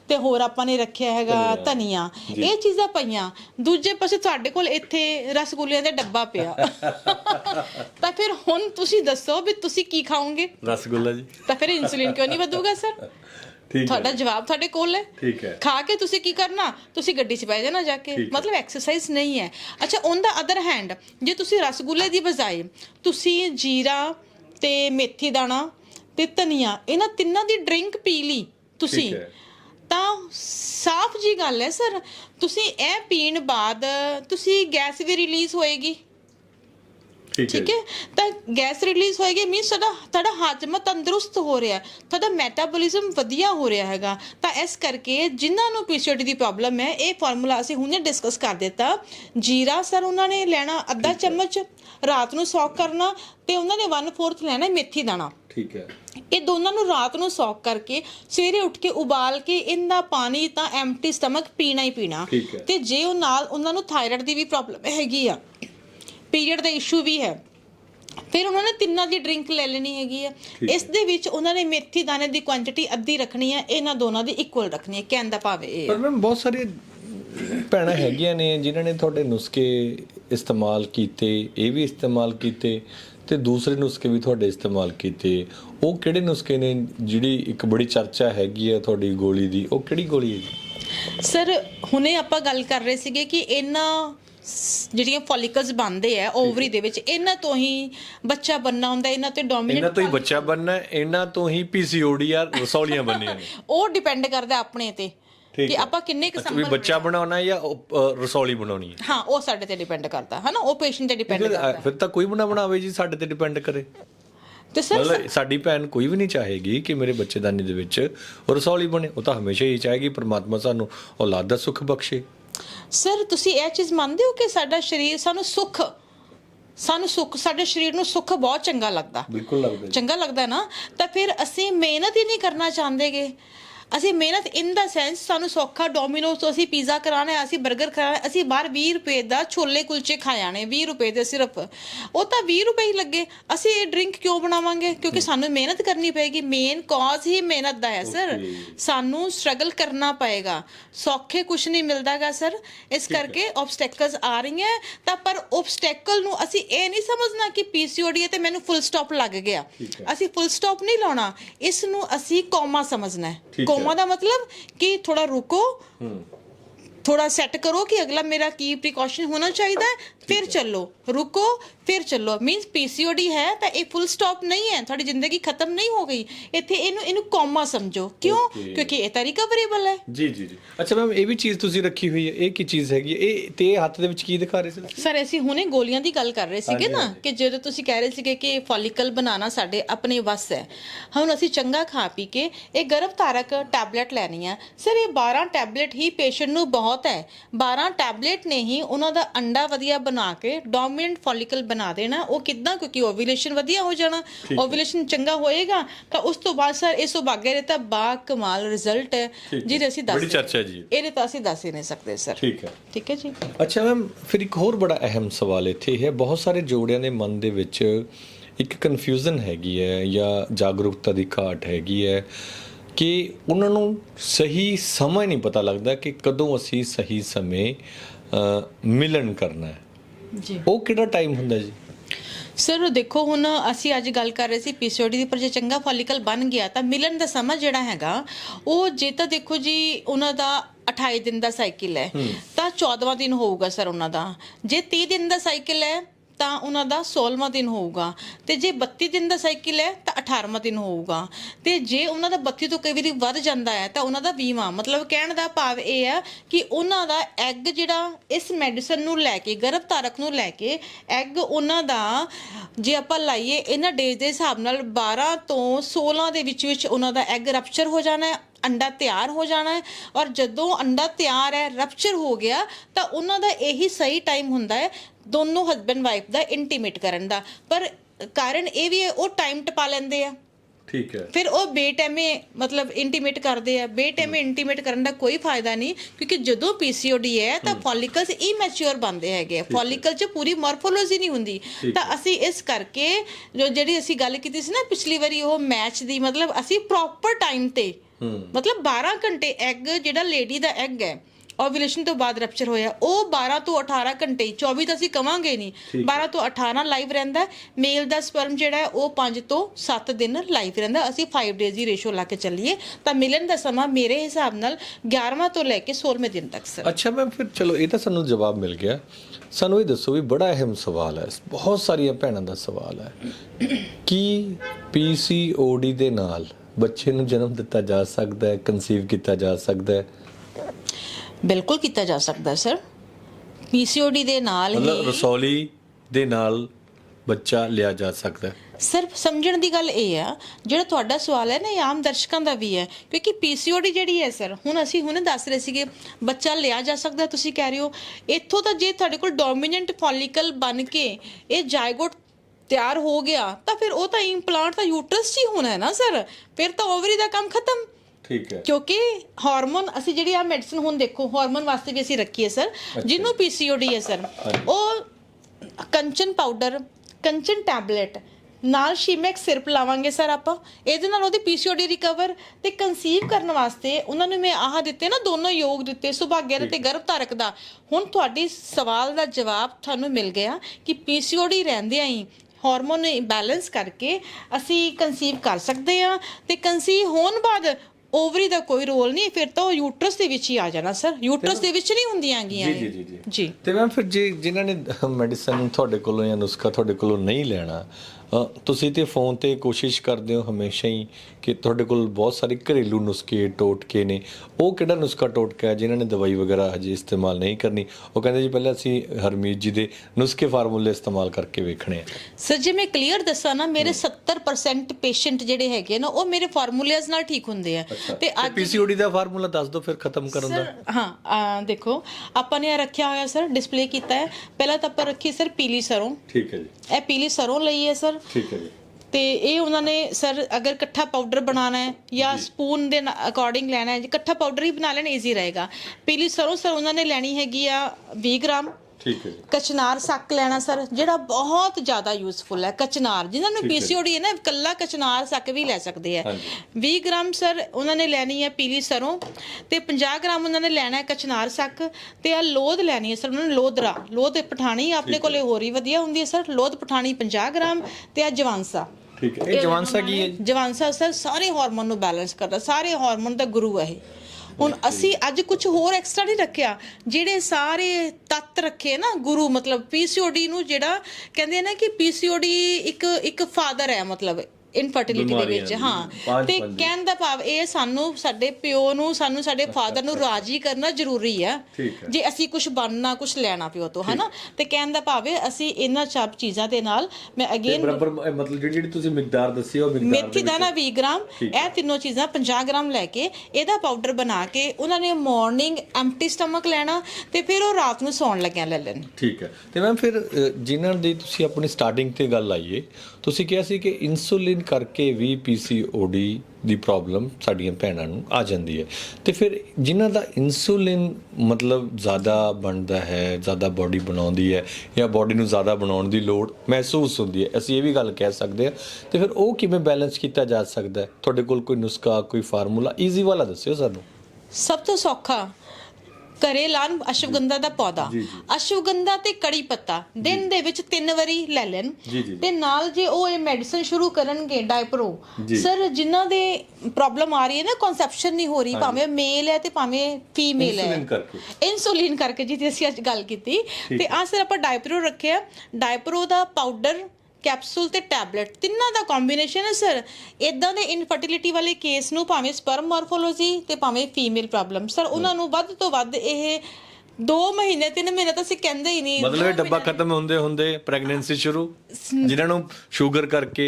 ਤੇ ਹੋਰ ਆਪਾਂ ਨੇ ਰੱਖਿਆ ਹੈਗਾ ਧਨੀਆ। ਇਹ ਚੀਜ਼ਾਂ ਪਈਆਂ। ਦੂਜੇ ਪਾਸੇ ਤੁਹਾਡੇ ਕੋਲ ਇੱਥੇ ਰਸਗੁੱਲਿਆਂ ਦਾ ਡੱਬਾ ਪਿਆ। ਤਾਂ ਫਿਰ ਹੁਣ ਤੁਸੀਂ ਦੱਸੋ ਵੀ ਤੁਸੀਂ ਕੀ ਖਾਓਗੇ? ਰਸਗੁੱਲਾ ਜੀ। ਤਾਂ ਫਿਰ ਇਨਸੂਲਿਨ ਕਿਉਂ ਨਹੀਂ ਵਧੂਗਾ ਸਰ ਠੀਕ ਤੁਹਾਡਾ ਜਵਾਬ ਤੁਹਾਡੇ ਕੋਲ ਹੈ। ਠੀਕ ਹੈ। ਖਾ ਕੇ ਤੁਸੀਂ ਕੀ ਕਰਨਾ? ਤੁਸੀਂ ਗੱਡੀ 'ਚ ਬਹਿ ਜਾਣਾ ਜਾ ਕੇ। ਮਤਲਬ ਐਕਸਰਸਾਈਜ਼ ਨਹੀਂ ਹੈ। ਅੱਛਾ ਔਨ ਦਾ ਅਦਰ ਹੈਂਡ ਜੇ ਤੁਸੀਂ ਰਸਗੁੱਲੇ ਦੀ ਬਜਾਏ ਤੁਸੀਂ ਜੀਰਾ ਤੇ ਮੇਥੀ ਦਾਣਾ ਤੇ ਧਨੀਆ ਇਹਨਾਂ ਤਿੰਨਾਂ ਦੀ ਡਰਿੰਕ ਪੀ ਲਈ ਤੁਸੀਂ। ਠੀਕ ਹੈ। ਤਾਂ ਸਾਫ਼ ਜੀ ਗੱਲ ਹੈ ਸਰ। ਤੁਸੀਂ ਇਹ ਪੀਣ ਬਾਅਦ ਤੁਸੀਂ ਗੈਸ ਵੀ ਰਿਲੀਜ਼ ਹੋਏਗੀ? ਠੀਕ ਹੈ ਤਾਂ ਗੈਸ ਰਿਲੀਜ਼ ਹੋਏਗੀ ਮੀਨਸ ਤੁਹਾਡਾ ਤੁਹਾਡਾ ਹਾਜ਼ਮਾ ਤੰਦਰੁਸਤ ਹੋ ਰਿਹਾ ਤੁਹਾਡਾ ਮੈਟਾਬੋਲਿਜ਼ਮ ਵਧੀਆ ਹੋ ਰਿਹਾ ਹੈਗਾ। ਤਾਂ ਇਸ ਕਰਕੇ ਜਿਨ੍ਹਾਂ ਨੂੰ ਪੀਸੀਓਡੀ ਦੀ ਪ੍ਰੋਬਲਮ ਹੈ ਇਹ ਫਾਰਮੂਲਾ ਅਸੀਂ ਹੁਣੇ ਡਿਸਕਸ ਕਰ ਦਿੱਤਾ। ਜੀਰਾ ਸਰ ਉਹਨਾਂ ਨੇ ਲੈਣਾ ਅੱਧਾ ਚਮਚ ਰਾਤ ਨੂੰ ਸੌਕ ਕਰਨਾ ਤੇ ਉਹਨਾਂ ਨੇ 1/4 ਲੈਣਾ ਮੇਥੀ ਦਾਣਾ। ਠੀਕ ਹੈ। ਇਹ ਦੋਨਾਂ ਨੂੰ ਰਾਤ ਨੂੰ ਸੌਕ ਕਰਕੇ ਸਵੇਰੇ ਉੱਠ ਕੇ ਉਬਾਲ ਕੇ ਇਹਦਾ ਪਾਣੀ ਤਾਂ ਐਮਟੀ ਸਟਮਕ ਪੀਣਾ ਹੀ ਪੀਣਾ। ਤੇ ਜੇ ਉਹ ਨਾਲ ਉਹਨਾਂ ਨੂੰ ਥਾਇਰਾਇਡ ਦੀ ਵੀ ਪ੍ਰੋਬਲਮ ਹੈਗੀ ਆ ਪੀਰੀਅਡ ਦਾ ਇਸ਼ੂ ਵੀ ਹੈ। ਫਿਰ ਉਹਨਾਂ ਨੇ ਤਿੰਨਾਂ ਦੀ ਡਰਿੰਕ ਲੈ ਲੈਣੀ ਹੈਗੀ ਹੈ ਇਸ ਦੇ ਵਿੱਚ ਉਹਨਾਂ ਨੇ ਮੇਥੀ ਦਾਣੇ ਦੀ ਕੁਆਂਟੀਟੀ ਅੱਧੀ ਰੱਖਣੀ ਹੈ ਇਹਨਾਂ ਦੋਨਾਂ ਦੀ ਇਕੁਅਲ ਰੱਖਣੀ ਹੈ ਕਹਿਣ ਦਾ ਭਾਵ ਇਹ ਹੈ ਪਰ ਮੈਮ ਬਹੁਤ ਸਾਰੇ ਭੈਣਾਂ ਹੈਗੀਆਂ ਨੇ ਜਿਨ੍ਹਾਂ ਨੇ ਤੁਹਾਡੇ ਨੁਸਖੇ ਇਸਤੇਮਾਲ ਕੀਤੇ ਇਹ ਵੀ ਇਸਤੇਮਾਲ ਕੀਤੇ ਤੇ ਦੂਸਰੇ ਨੁਸਖੇ ਵੀ ਤੁਹਾਡੇ ਇਸਤੇਮਾਲ ਕੀਤੇ। ਉਹ ਕਿਹੜੇ ਨੁਸਖੇ ਨੇ ਜਿਹੜੀ ਇੱਕ ਬੜੀ ਚਰਚਾ ਹੈਗੀ ਹੈ ਤੁਹਾਡੀ ਗੋਲੀ ਦੀ? ਉਹ ਕਿਹੜੀ ਗੋਲੀ ਹੈ ਜੀ? ਸਰ ਹੁਣੇ ਆਪਾਂ ਗੱਲ ਕਰ ਰਹੇ ਸੀਗੇ ਕਿ ਇਹਨਾਂ ਜਿਹੜੀਆਂ ਫੋਲੀਕਲਸ ਬਣਦੇ ਆ ਓਵਰੀ ਦੇ ਵਿੱਚ ਇਹਨਾਂ ਤੋਂ ਹੀ ਬੱਚਾ ਬੰਨਾ ਹੁੰਦਾ ਇਹਨਾਂ ਤੇ ਇਹਨਾਂ ਡੋਮੀਨੈਂਟ ਤੋਂ ਹੀ ਬੱਚਾ ਬਣਨਾ ਹੈ, ਇਹਨਾਂ ਤੋਂ ਹੀ ਪੀਸੀਓਡੀ ਆ ਰਸੌਲੀਆਂ ਬਣਨੀਆਂ ਨੇ। ਉਹ ਡਿਪੈਂਡ ਕਰਦਾ ਆਪਣੇ ਤੇ ਕਿ। ਆਪਾਂ ਕਿੰਨੇ ਕਿਸਮ ਬੱਚਾ ਬਣਾਉਣਾ ਜਾਂ ਰਸੌਲੀ ਬਣਾਉਣੀ ਹੈ? ਹਾਂ ਉਹ ਸਾਡੇ ਤੇ ਡਿਪੈਂਡ ਕਰਦਾ ਹਨਾ? ਉਹ ਪੇਸ਼ੈਂਟ ਤੇ ਡਿਪੈਂਡ ਕਰਦਾ। ਫਿਰ ਤਾਂ ਕੋਈ ਬਣਾ ਬਣਾਵੇ ਜੀ ਸਾਡੇ ਤੇ ਡਿਪੈਂਡ ਕਰੇ। ਤੇ ਸਰ ਸਾਡੀ ਭੈਣ ਕੋਈ ਵੀ ਨਹੀਂ ਚਾਹੇਗੀ ਕਿ ਮੇਰੇ ਬੱਚੇਦਾਨੀ ਦੇ ਵਿੱਚ ਰਸੌਲੀ ਬਣੇ ਉਹ ਤਾਂ ਹਮੇਸ਼ਾ ਹੀ ਚਾਹੇਗੀ ਪ੍ਰਮਾਤਮਾ ਸਾਨੂੰ ਔਲਾਦ ਦਾ ਸੁੱਖ ਬਖਸ਼ੇ। ਸਰ ਤੁਸੀਂ ਇਹ ਚੀਜ਼ ਮੰਨਦੇ ਹੋ ਕਿ ਸਾਡਾ ਸਰੀਰ ਸਾਨੂੰ ਸੁੱਖ ਸਾਨੂੰ ਸੁੱਖ ਸਾਡੇ ਸਰੀਰ ਨੂੰ ਸੁੱਖ ਬਹੁਤ ਚੰਗਾ ਲੱਗਦਾ? ਬਿਲਕੁਲ ਲੱਗਦਾ ਚੰਗਾ ਲੱਗਦਾ ਨਾ? ਤਾਂ ਫਿਰ ਅਸੀਂ ਮਿਹਨਤ ਹੀ ਨਹੀਂ ਕਰਨਾ ਚਾਹੁੰਦੇਗੇ। ਅਸੀਂ ਮਿਹਨਤ ਇਨ ਦਾ ਸੈਂਸ ਸਾਨੂੰ ਸੌਖਾ ਡੋਮਿਨੋਸ ਤੋਂ ਅਸੀਂ ਪੀਜ਼ਾ ਕਰਾਣਾ ਹੈ ਅਸੀਂ 버ਗਰ ਕਰਾਣਾ ਅਸੀਂ ਬਾਹਰ 20 ਰੁਪਏ ਦਾ ਛੋਲੇ ਕੁਲਚੇ ਖਾ ਜਾਣੇ 20 ਰੁਪਏ ਦੇ ਸਿਰਫ। ਉਹ ਤਾਂ 20 ਰੁਪਏ ਹੀ ਲੱਗੇ। ਅਸੀਂ ਇਹ ਡਰਿੰਕ ਕਿਉਂ ਬਣਾਵਾਂਗੇ? ਕਿਉਂਕਿ ਸਾਨੂੰ ਮਿਹਨਤ ਕਰਨੀ ਪਏਗੀ। ਮੇਨ ਕਾਜ਼ ਹੀ ਮਿਹਨਤ ਦਾ ਹੈ ਸਰ. ਸਾਨੂੰ ਸਟਰਗਲ ਕਰਨਾ ਪਏਗਾ। ਸੌਖੇ ਕੁਝ ਨਹੀਂ ਮਿਲਦਾਗਾ ਸਰ ਇਸ ਕਰਕੇ ਆਬਸਟੈਕਲਸ ਆ ਰਹੀਆਂ। ਤਾਂ ਪਰ ਆਬਸਟੈਕਲ ਨੂੰ ਅਸੀਂ ਇਹ ਨਹੀਂ ਸਮਝਣਾ ਕਿ ਪੀਸੀਓਡੀ ਹੈ ਤੇ ਮੈਨੂੰ ਫੁੱਲ ਸਟਾਪ ਲੱਗ ਗਿਆ। ਅਸੀਂ ਫੁੱਲ ਸਟਾਪ ਨਹੀਂ ਲਾਉਣਾ। ਇਸ ਨੂੰ ਅਸੀਂ ਕੋਮਾ ਸਮਝਣਾ ਹੈ। ਕੋਮਾ ਦਾ ਮਤਲਬ ਕਿ ਥੋੜਾ ਰੁਕੋ ਥੋੜਾ ਸੈੱਟ ਕਰੋ ਕਿ ਅਗਲਾ ਮੇਰਾ ਕੀ ਪ੍ਰੀਕਾਸ਼ਨ ਹੋਣਾ ਚਾਹੀਦਾ ਹੈ ਫਿਰ ਚੱਲੋ ਰੁਕੋ ਫਿਰ ਚੱਲੋ। ਮੀਨਸ ਪੀਸੀਓਡੀ ਹੈ ਤਾਂ ਇਹ ਫੁੱਲ ਸਟਾਪ ਨਹੀਂ ਹੈ। ਤੁਹਾਡੀ ਜ਼ਿੰਦਗੀ ਖਤਮ ਨਹੀਂ ਹੋ ਗਈ। ਇੱਥੇ ਇਹਨੂੰ ਇਹਨੂੰ ਕੋਮਾ ਸਮਝੋ। ਕਿਉਂ. ਕਿਉਂਕਿ ਇਹ ਤਾਂ ਰਿਕਵਰੇਬਲ ਹੈ। ਜੀ ਜੀ ਜੀ। ਅੱਛਾ ਮੈਮ ਇਹ ਵੀ ਚੀਜ਼ ਤੁਸੀਂ ਰੱਖੀ ਹੋਈ ਹੈ। ਇਹ ਕੀ ਚੀਜ਼ ਹੈਗੀ ਹੈ? ਇਹ ਤੇ ਇਹ ਹੱਥ ਦੇ ਵਿੱਚ ਕੀ ਦਿਖਾ ਰਹੇ ਸੀ? ਸਰ ਅਸੀਂ ਹੁਣੇ ਗੋਲੀਆਂ ਦੀ ਗੱਲ ਕਰ ਰਹੇ ਸੀਗੇ ਨਾ। ਕਿ ਜਦੋਂ ਤੁਸੀਂ ਕਹਿ ਰਹੇ ਸੀਗੇ ਕਿ ਫੋਲੀਕਲ ਬਣਾਉਣਾ ਸਾਡੇ ਆਪਣੇ ਵੱਸ ਹੈ। ਹੁਣ ਅਸੀਂ ਚੰਗਾ ਖਾ ਪੀ ਕੇ ਇਹ ਗਰਭਧਾਰਕ ਟੈਬਲੇਟ ਲੈਣੀ ਆ ਸਰ ਇਹ 12 ਟੈਬਲੇਟ ਹੀ ਪੇਸ਼ੈਂਟ ਨੂੰ ਬਹੁਤ ਹੈ। 12 ਟੈਬਲੇਟ ਨੇ ਹੀ ਉਹਨਾਂ ਦਾ ਅੰਡਾ ਵਧੀਆ ਬਣਾ ਕੇ ਡੋਮੀਨੈਂਟ ਫੋਲੀਕਲ ਬਣਾ ਦੇਣਾ। ਉਹ ਕਿੱਦਾਂ? ਕਿਉਂਕਿ ਓਵੂਲੇਸ਼ਨ ਵਧੀਆ ਹੋ ਜਾਣਾ। ਓਵੂਲੇਸ਼ਨ ਚੰਗਾ ਹੋਏਗਾ ਤਾਂ ਉਸ ਤੋਂ ਬਾਅਦ ਸਰ ਇਹ ਸੁਭਾਗੇ ਦੇ ਤਾਂ ਬਾ ਕਮਾਲ ਰਿਜ਼ਲਟ ਹੈ। ਜਿਹਦੇ ਅਸੀਂ ਦੱਸ ਬੜੀ ਚਰਚਾ ਜੀ। ਇਹਦੇ ਤਾਂ ਅਸੀਂ ਦੱਸ ਹੀ ਨਹੀਂ ਸਕਦੇ ਸਰ ਠੀਕ ਹੈ। ਠੀਕ ਹੈ ਜੀ। ਅੱਛਾ ਮੈਮ ਫਿਰ ਇੱਕ ਹੋਰ ਬੜਾ ਅਹਿਮ ਸਵਾਲ ਇੱਥੇ ਹੈ। ਬਹੁਤ ਸਾਰੇ ਜੋੜਿਆਂ ਦੇ ਮਨ ਦੇ ਵਿੱਚ ਇੱਕ ਕਨਫਿਊਜ਼ਨ ਹੈਗੀ ਹੈ ਜਾਂ ਜਾਗਰੂਕਤਾ ਦੀ ਘਾਟ ਹੈਗੀ ਹੈ ਕਿ ਉਹਨਾਂ ਨੂੰ ਸਹੀ ਸਮਾਂ ਨਹੀਂ ਪਤਾ ਲੱਗਦਾ ਕਿ ਕਦੋਂ ਅਸੀਂ ਸਹੀ ਸਮੇਂ ਮਿਲਣ ਕਰਨਾ ਹੈ। ਜੀ। ਉਹ ਕਿਹੜਾ ਟਾਈਮ ਹੁੰਦਾ ਜੀ? ਸਰ ਦੇਖੋ ਹੁਣ ਅਸੀਂ ਅੱਜ ਗੱਲ ਕਰ ਰਹੇ ਸੀ ਪੀਸੀਓਡੀ ਦੀ ਪਰ ਜੇ ਚੰਗਾ ਫੋਲੀਕਲ ਬਣ ਗਿਆ ਤਾਂ ਮਿਲਣ ਦਾ ਸਮਾਂ ਜਿਹੜਾ ਹੈਗਾ ਉਹ ਜੇ ਤਾਂ ਦੇਖੋ ਜੀ ਉਹਨਾਂ ਦਾ 28 ਦਿਨ ਦਾ ਸਾਈਕਲ ਹੈ। ਤਾਂ 14ਵਾਂ ਦਿਨ ਹੋਊਗਾ ਸਰ ਉਹਨਾਂ ਦਾ। ਜੇ 30 ਦਿਨ ਦਾ ਸਾਈਕਲ ਹੈ ਤਾਂ ਉਹਨਾਂ ਦਾ 16ਵਾਂ ਦਿਨ ਹੋਊਗਾ। ਤੇ ਜੇ 32 ਦਿਨ ਦਾ ਸਾਈਕਲ ਹੈ, ਤਾਂ 18ਵਾਂ ਦਿਨ ਹੋਊਗਾ। ਤੇ ਜੇ ਉਹਨਾਂ ਦਾ 32 ਤੋਂ ਕਈ ਵਾਰੀ ਵੱਧ ਜਾਂਦਾ ਹੈ, ਤਾਂ ਉਹਨਾਂ ਦਾ 20ਵਾਂ ਮਤਲਬ ਕਹਿਣ ਦਾ ਭਾਵ ਇਹ ਹੈ ਕਿ ਉਹਨਾਂ ਦਾ ਐਗ ਜਿਹੜਾ ਇਸ ਮੈਡੀਸਨ ਨੂੰ ਲੈ ਕੇ, ਗਰਭਧਾਰਕ ਨੂੰ ਲੈ ਕੇ ਐਗ ਉਹਨਾਂ ਦਾ ਜੇ ਆਪਾਂ ਲਾਈਏ, ਇਹਨਾਂ ਡੇਜ਼ ਦੇ ਹਿਸਾਬ ਨਾਲ 12 ਤੋਂ 16 ਦੇ ਵਿੱਚ ਵਿੱਚ ਉਹਨਾਂ ਦਾ ਐਗ ਰਪਚਰ ਹੋ ਜਾਣਾ ਹੈ। ਅੰਡਾ ਤਿਆਰ ਹੋ ਜਾਣਾ ਹੈ ਔਰ ਜਦੋਂ ਅੰਡਾ ਤਿਆਰ ਹੈ ਰਪਚਰ ਹੋ ਗਿਆ ਤਾਂ ਉਹਨਾਂ ਦਾ ਇਹੀ ਸਹੀ ਟਾਈਮ ਹੁੰਦਾ ਹੈ ਦੋਨੋਂ ਹਸਬੰਡ ਵਾਈਫ ਦਾ ਇੰਟੀਮੇਟ ਕਰਨ ਦਾ। ਪਰ ਕਾਰਨ ਇਹ ਵੀ ਹੈ ਉਹ ਟਾਈਮ ਟਪਾ ਲੈਂਦੇ ਆ। ਠੀਕ ਹੈ। ਫਿਰ ਉਹ ਬੇਟੈਮੇ ਮਤਲਬ ਇੰਟੀਮੇਟ ਕਰਦੇ ਆ। ਬੇਟੈਮੇ ਇੰਟੀਮੇਟ ਕਰਨ ਦਾ ਕੋਈ ਫਾਇਦਾ ਨਹੀਂ ਕਿਉਂਕਿ ਜਦੋਂ ਪੀਸੀਓਡੀ ਹੈ ਤਾਂ ਫੋਲੀਕਲਸ ਇਮੈਚੁਰ ਬਣਦੇ ਹੈਗੇ ਫੋਲੀਕਲ 'ਚ ਪੂਰੀ ਮਾਰਫੋਲੋਜੀ ਨਹੀਂ ਹੁੰਦੀ। ਤਾਂ ਅਸੀਂ ਇਸ ਕਰਕੇ ਜੋ ਜਿਹੜੀ ਅਸੀਂ ਗੱਲ ਕੀਤੀ ਸੀ ਨਾ ਪਿਛਲੀ ਵਾਰੀ ਉਹ ਮੈਚ ਦੀ ਮਤਲਬ ਅਸੀਂ ਪ੍ਰੋਪਰ ਟਾਈਮ ਤੇ ਮਤਲਬ 12 ਘੰਟੇ ਐਗ ਜਿਹੜਾ ਲੇਡੀ ਦਾ ਐਗ ਹੈ ਓਵੂਲੇਸ਼ਨ ਤੋਂ ਬਾਅਦ ਰਪਚਰ ਹੋਇਆ ਉਹ 12 ਤੋਂ 18 ਘੰਟੇ ਹੀ, 24 ਤਾਂ ਅਸੀਂ ਕਵਾਂਗੇ ਨਹੀਂ 12 ਤੋਂ 18 ਲਾਈਵ ਰਹਿੰਦਾ ਮੇਲ ਦਾ ਸਪਰਮ ਜਿਹੜਾ ਹੈ ਉਹ 5 ਤੋਂ 7 ਦਿਨ ਲਾਈਵ ਰਹਿੰਦਾ ਅਸੀਂ 5 ਡੇਜ਼ ਦੀ ਰੇਸ਼ੋ ਲਾ ਕੇ ਚੱਲੀਏ ਤਾਂ ਮਿਲਣ ਦਾ ਸਮਾਂ ਮੇਰੇ ਹਿਸਾਬ ਨਾਲ 11ਵਾਂ ਤੋਂ ਲੈ ਕੇ 16ਵੇਂ ਦਿਨ ਤੱਕ ਸਰ ਅੱਛਾ ਮੈਮ ਫਿਰ ਚਲੋ ਇਹ ਤਾਂ ਸਾਨੂੰ ਜਵਾਬ ਮਿਲ ਗਿਆ। ਸਾਨੂੰ ਇਹ ਦੱਸੋ ਵੀ ਬੜਾ ਅਹਿਮ ਸਵਾਲ ਹੈ ਬਹੁਤ ਸਾਰੀਆਂ ਭੈਣਾਂ ਦਾ ਸਵਾਲ ਹੈ। ਕੀ ਪੀਸੀਓਡੀ ਦੇ ਨਾਲ ਬੱਚੇ ਨੂੰ ਜਨਮ ਦਿੱਤਾ ਜਾ ਸਕਦਾ ਹੈ ਕਨਸੀਵ ਕੀਤਾ ਜਾ ਸਕਦਾ ਹੈ। ਬਿਲਕੁਲ ਕੀਤਾ ਜਾ ਸਕਦਾ ਸਰ ਪੀਸੀਓਡੀ ਦੇ ਨਾਲ ਮਤਲਬ ਹੀ ਰਸੌਲੀ ਦੇ ਨਾਲ ਬੱਚਾ ਲਿਆ ਜਾ ਸਕਦਾ ਹੈ। ਸਿਰਫ ਸਮਝਣ ਦੀ ਗੱਲ ਇਹ ਆ ਜਿਹੜਾ ਤੁਹਾਡਾ ਸਵਾਲ ਹੈ ਨਾ ਇਹ ਆਮ ਦਰਸ਼ਕਾਂ ਦਾ ਵੀ ਹੈ ਕਿਉਂਕਿ ਪੀਸੀਓਡੀ ਜਿਹੜੀ ਹੈ ਸਰ ਹੁਣ ਅਸੀਂ ਹੁਣੇ ਦੱਸ ਰਹੇ ਸੀਗੇ ਬੱਚਾ ਲਿਆ ਜਾ ਸਕਦਾ ਤੁਸੀਂ ਕਹਿ ਰਹੇ ਹੋ। ਇੱਥੋਂ ਤਾਂ ਜੇ ਤੁਹਾਡੇ ਕੋਲ ਡੋਮੀਨੈਂਟ ਫੋਲੀਕਲ ਬਣ ਕੇ ਇਹ ਜਾਇਗੋਟ ਤਿਆਰ ਹੋ ਗਿਆ ਤਾਂ ਫਿਰ ਉਹ ਤਾਂ ਇੰਪਲਾਂਟ ਤਾਂ ਯੂਟਰਸ 'ਚ ਹੀ ਹੋਣਾ ਹੈ ਨਾ ਸਰ ਫਿਰ ਤਾਂ ਓਵਰੀ ਦਾ ਕੰਮ ਖਤਮ। ਠੀਕ ਹੈ। ਕਿਉਂਕਿ ਹਾਰਮੋਨ ਅਸੀਂ ਜਿਹੜੀ ਆ ਮੈਡੀਸਨ ਹੁਣ ਦੇਖੋ ਹਾਰਮੋਨ ਵਾਸਤੇ ਵੀ ਅਸੀਂ ਰੱਖੀ ਹੈ ਸਰ ਜਿਹਨੂੰ ਪੀਸੀਓਡੀ ਹੈ ਸਰ ਉਹ ਕੰਚਨ ਪਾਊਡਰ ਕੰਚਨ ਟੈਬਲੇਟ ਨਾਲ ਸ਼ੀਮੈਕ ਸਿਰਪ ਲਾਵਾਂਗੇ ਸਰ ਆਪਾਂ। ਇਹਦੇ ਨਾਲ ਉਹਦੀ ਪੀਸੀਓਡੀ ਰਿਕਵਰ ਤੇ ਕਨਸੀਵ ਕਰਨ ਵਾਸਤੇ ਉਹਨਾਂ ਨੂੰ ਮੈਂ ਆਹ ਦਿੱਤੇ ਨਾ ਦੋਨੋਂ ਯੋਗ ਦਿੱਤੇ ਸੁਭਾਗਿਆ ਤੇ ਗਰਭ ਧਾਰਕ ਦਾ। ਹੁਣ ਤੁਹਾਡੀ ਸਵਾਲ ਦਾ ਜਵਾਬ ਤੁਹਾਨੂੰ ਮਿਲ ਗਿਆ ਕਿ ਪੀਸੀਓਡੀ ਰਹਿੰਦਿਆਂ ਹੀ ਹਾਰਮੋਨ ਇੰਬੈਲੈਂਸ ਕਰਕੇ ਅਸੀਂ ਕਨਸੀਵ ਕਰ ਸਕਦੇ ਆ ਤੇ ਕਨਸੀਵ ਹੋਣ ਬਾਅਦ ਓਵਰੀ ਦਾ ਕੋਈ ਰੋਲ ਨਹੀਂ ਫਿਰ ਤਾਂ ਉਹ ਯੂਟਰਸ ਦੇ ਵਿੱਚ ਹੀ ਆ ਜਾਣਾ ਸਰ ਯੂਟਰਸ ਦੇ ਵਿੱਚ ਨਹੀਂ ਹੁੰਦੀਆਂ ਗੀਆਂ ਜੀ, ਜੀ, ਜੀ, ਜੀ। ਤੇ ਮੈਮ ਫਿਰ ਜੇ ਜਿਨ੍ਹਾਂ ਨੇ ਮੈਡੀਸਨ ਤੁਹਾਡੇ ਕੋਲੋਂ ਜਾਂ ਨੁਸਖਾ ਤੁਹਾਡੇ ਕੋਲੋਂ ਨਹੀਂ ਲੈਣਾ ਤੁਸੀਂ ਤੇ ਫੋਨ ਤੇ ਕੋਸ਼ਿਸ਼ ਕਰਦੇ ਹੋ ਹਮੇਸ਼ਾ ਹੀ ਕਿ ਤੁਹਾਡੇ ਕੋਲ ਬਹੁਤ ਸਾਰੇ ਘਰੇਲੂ ਨੁਸਖੇ ਟੋਟਕੇ ਨੇ। ਉਹ ਕਿਹੜਾ ਨੁਸਖਾ ਟੋਟਕਾ ਹੈ ਜਿਨ੍ਹਾਂ ਨੇ ਦਵਾਈ ਵਗੈਰਾ ਹਜੇ ਇਸਤੇਮਾਲ ਨਹੀਂ ਕਰਨੀ? ਉਹ ਕਹਿੰਦੇ ਜੀ ਪਹਿਲਾਂ ਅਸੀਂ ਹਰਮੀਤ ਜੀ ਦੇ ਨੁਸਖੇ ਫਾਰਮੂਲੇ ਇਸਤੇਮਾਲ ਕਰਕੇ ਵੇਖਣੇ ਆ। ਸਰ ਜੇ ਮੈਂ ਕਲੀਅਰ ਦੱਸਾਂ ਨਾ ਮੇਰੇ 70% ਪੇਸ਼ੈਂਟ ਜਿਹੜੇ ਹੈਗੇ ਨਾ ਉਹ ਮੇਰੇ ਫਾਰਮੂਲਿਆਜ਼ ਨਾਲ ਠੀਕ ਹੁੰਦੇ ਆ। ਤੇ ਅੱਜ ਪੀਸੀਓਡੀ ਦਾ ਫਾਰਮੂਲਾ ਦੱਸ ਦਿਓ ਫਿਰ ਖਤਮ ਕਰਨ ਦਾ। ਸਰ ਹਾਂ ਦੇਖੋ ਆਪਾਂ ਨੇ ਇਹ ਰੱਖਿਆ ਹੋਇਆ ਸਰ ਡਿਸਪਲੇ ਕੀਤਾ ਹੈ। ਪਹਿਲਾਂ ਤਾਂ ਆਪਾਂ ਰੱਖੀ ਸਰ ਪੀਲੀ ਸਰੋਂ। ਠੀਕ ਹੈ ਜੀ। ਇਹ ਪੀਲੀ ਸਰੋਂ ਲਈ ਹੈ ਸਰ ਠੀਕ ਹੈ ਜੀ। ਤੇ ਇਹ ਉਹਨਾਂ ਨੇ ਸਰ ਅਗਰ ਇਕੱਠਾ ਪਾਊਡਰ ਬਣਾਉਣਾ ਹੈ ਜਾਂ ਸਪੂਨ ਦੇ ਅਕੋਰਡਿੰਗ ਲੈਣਾ ਹੈ ਜੇ ਇਕੱਠਾ ਪਾਊਡਰ ਹੀ ਬਣਾ ਲੈਣਾ ਈਜ਼ੀ ਰਹੇਗਾ। ਪੀਲੀ ਸਰੋਂ ਸਰ ਉਹਨਾਂ ਨੇ ਲੈਣੀ ਹੈਗੀ ਆ 20 ਗ੍ਰਾਮ। ਠੀਕ ਹੈ ਕਚਨਾਰ ਸੱਕ ਲੈਣਾ ਸਰ ਜਿਹੜਾ ਬਹੁਤ ਜ਼ਿਆਦਾ ਯੂਸਫੁਲ ਹੈ ਕਚਨਾਰ। ਜਿਨ੍ਹਾਂ ਨੂੰ ਪੀਸੀਓਡੀ ਹੈ ਨਾ ਕੱਲਾ ਕਚਨਾਰ ਸੱਕ ਵੀ ਲੈ ਸਕਦੇ ਆ 20 ਗ੍ਰਾਮ ਸਰ ਉਹਨਾਂ ਨੇ ਲੈਣੀ ਹੈ ਪੀਲੀ ਸਰੋਂ ਤੇ 50 ਗ੍ਰਾਮ ਉਹਨਾਂ ਨੇ ਲੈਣਾ ਹੈ ਕਚਨਾਰ ਸੱਕ ਤੇ ਆ ਲੋਧ ਲੈਣੀ ਹੈ ਸਰ ਉਹਨਾਂ ਨੇ ਲੋਧਰਾ। ਲੋਧ ਪਠਾਣੀ ਆਪਣੇ ਕੋਲੇ ਹੋਰ ਹੀ ਵਧੀਆ ਹੁੰਦੀ ਹੈ ਸਰ। ਲੋਧ ਪਠਾਣੀ 50 ਗ੍ਰਾਮ ਤੇ ਆ ਜਵਾਂਸਾ। ਠੀਕ ਹੈ। ਇਹ ਜਵਾਨਸਾ ਕੀ ਹੈ? ਜਵਾਂਸਾ ਸਰ ਸਾਰੇ ਹਾਰਮੋਨ ਨੂੰ ਬੈਲੈਂਸ ਕਰਦਾ ਸਾਰੇ ਹਾਰਮੋਨ ਦਾ ਗੁਰੂ ਹੈ ਇਹ। ਹੁਣ ਅਸੀਂ ਅੱਜ ਕੁਝ ਹੋਰ ਐਕਸਟਰਾ ਨਹੀਂ ਰੱਖਿਆ। ਜਿਹੜੇ ਸਾਰੇ ਤੱਤ ਰੱਖੇ ਨਾ ਗੁਰੂ, ਮਤਲਬ ਪੀਸੀਓਡੀ ਨੂੰ ਜਿਹੜਾ ਕਹਿੰਦੇ ਆ ਨਾ ਕਿ ਪੀਸੀਓਡੀ ਇੱਕ ਇੱਕ ਫਾਦਰ ਹੈ, ਮਤਲਬ। ਇਨਫਰਟੀਲਿਟੀ ਦੇ ਵਿੱਚ ਹਾਂ। ਤੇ। ਕਹਿਣ ਦਾ ਭਾਵ ਇਹ ਸਾਨੂੰ ਸਾਡੇ ਪਿਓ ਨੂੰ ਸਾਨੂੰ ਸਾਡੇ ਫਾਦਰ ਨੂੰ ਰਾਜੀ ਕਰਨਾ ਜ਼ਰੂਰੀ ਹੈ। ਜੇ ਅਸੀਂ ਕੁਝ ਬਣਨਾ ਕੁਝ ਲੈਣਾ ਪਿਓ ਤੋਂ ਹਨਾ? ਤੇ ਕਹਿਣ ਦਾ ਭਾਵ ਹੈ ਅਸੀਂ ਇਹਨਾਂ ਸਭ ਚੀਜ਼ਾਂ ਦੇ ਨਾਲ ਮੈਂ ਅਗੇਨ ਬਰਾਬਰ ਮਤਲਬ ਜਿਹੜੀ ਜਿਹੜੀ ਤੁਸੀਂ ਮਿਕਦਾਰ ਦੱਸੀ ਉਹ ਮਿਕਦਾਰ ਮੇਥੀ ਦਾਣਾ 20 ਗ੍ਰਾਮ ਇਹ ਤਿੰਨੋਂ ਚੀਜ਼ਾਂ 50 ਗ੍ਰਾਮ ਲੈ ਕੇ ਇਹਦਾ ਪਾਊਡਰ ਬਣਾ ਕੇ ਉਹਨਾਂ ਨੇ ਮਾਰਨਿੰਗ ਐਮਟੀ ਸਟਮਕ ਲੈਣਾ ਤੇ ਫਿਰ ਉਹ ਰਾਤ ਨੂੰ ਸੌਣ ਲੱਗਿਆਂ ਲੈ ਲੈਣ। ਠੀਕ ਹੈ। ਤੇ ਮੈਮ ਫਿਰ ਜਿਨ੍ਹਾਂ ਦੀ ਤੁਸੀਂ ਆਪਣੀ ਸਟਾਰਟਿੰਗ ਤੇ ਗੱਲ ਆਈਏ ਤੁਸੀਂ ਕਿਹਾ ਸੀ ਕਿ ਇਨਸੂਲਿਨ ਕਰਕੇ ਵੀ ਪੀਸੀਓਡੀ ਦੀ ਪ੍ਰੋਬਲਮ ਸਾਡੀਆਂ ਭੈਣਾਂ ਨੂੰ ਆ ਜਾਂਦੀ ਹੈ। ਤੇ ਫਿਰ ਜਿਨ੍ਹਾਂ ਦਾ ਇਨਸੂਲਿਨ ਮਤਲਬ ਜ਼ਿਆਦਾ ਬਣਦਾ ਹੈ, ਜ਼ਿਆਦਾ ਬਾਡੀ ਬਣਾਉਂਦੀ ਹੈ ਜਾਂ ਬਾਡੀ ਨੂੰ ਜ਼ਿਆਦਾ ਬਣਾਉਣ ਦੀ ਲੋੜ ਮਹਿਸੂਸ ਹੁੰਦੀ ਹੈ, ਅਸੀਂ ਇਹ ਵੀ ਗੱਲ ਕਹਿ ਸਕਦੇ ਹਾਂ। ਤੇ ਫਿਰ ਉਹ ਕਿਵੇਂ ਬੈਲੈਂਸ ਕੀਤਾ ਜਾ ਸਕਦਾ ਹੈ? ਤੁਹਾਡੇ ਕੋਲ ਕੋਈ ਨੁਸਖਾ, ਕੋਈ ਫਾਰਮੂਲਾ ਈਜ਼ੀ ਵਾਲਾ ਦੱਸਿਓ ਸਾਨੂੰ। ਸਭ ਤੋਂ ਸੌਖਾ ਘਰੇ ਲਾਣ ਅਸ਼ਵਗੰਧਾ ਦਾ ਪੌਦਾ। ਅਸ਼ਵਗੰਧਾ ਤੇ ਕੜੀ ਪੱਤਾ ਦਿਨ ਦੇ ਵਿੱਚ ਤਿੰਨ ਵਾਰੀ ਲੈ ਲੈਣ। ਜੀ, ਜੀ। ਤੇ ਨਾਲ ਜੇ ਉਹ ਇਹ ਮੈਡੀਸਨ ਸ਼ੁਰੂ ਕਰਨਗੇ ਡਾਇਪਰੋ ਸਰ ਜਿਨ੍ਹਾਂ ਦੇ ਪ੍ਰੋਬਲਮ ਆ ਰਹੀ ਹੈ ਨਾ ਕਨਸੈਪਸ਼ਨ ਨਹੀਂ ਹੋ ਰਹੀ ਭਾਵੇਂ ਮੇਲ ਹੈ ਤੇ ਭਾਵੇਂ ਫੀਮੇਲ ਹੈ। ਇਨਸੂਲਿਨ ਕਰਕੇ। ਇਨਸੂਲਿਨ ਕਰਕੇ ਜਿਹਦੀ ਅਸੀਂ ਅੱਜ ਗੱਲ ਕੀਤੀ। ਤੇ ਆ ਸਰ ਆਪਾਂ ਡਾਇਪਰੋ ਰੱਖਿਆ। ਡਾਇਪਰੋ ਦਾ ਪਾਊਡਰ ਕੈਪਸੂਲ ਤੇ ਟੈਬਲੇਟ ਤਿੰਨਾਂ ਦਾ ਕੰਬੀਨੇਸ਼ਨ ਹੈ ਸਰ ਇਦਾਂ ਦੇ ਇਨਫਰਟੀਲਿਟੀ ਵਾਲੇ ਕੇਸ ਨੂੰ ਭਾਵੇਂ ਸਪਰਮ ਮਾਰਫੋਲੋਜੀ ਤੇ ਭਾਵੇਂ ਫੀਮੇਲ ਪ੍ਰੋਬਲਮ ਸਰ ਉਹਨਾਂ ਨੂੰ ਵੱਧ ਤੋਂ ਵੱਧ ਇਹ 2 ਮਹੀਨੇ 3 ਮਹੀਨੇ ਤਾਂ ਅਸੀਂ ਕਹਿੰਦੇ ਹੀ ਨਹੀਂ। ਮਤਲਬ ਇਹ ਡੱਬਾ ਖਤਮ ਹੁੰਦੇ ਹੁੰਦੇ ਪ੍ਰੈਗਨੈਂਸੀ ਸ਼ੁਰੂ ਜਿਨ੍ਹਾਂ ਨੂੰ ਸ਼ੂਗਰ ਕਰਕੇ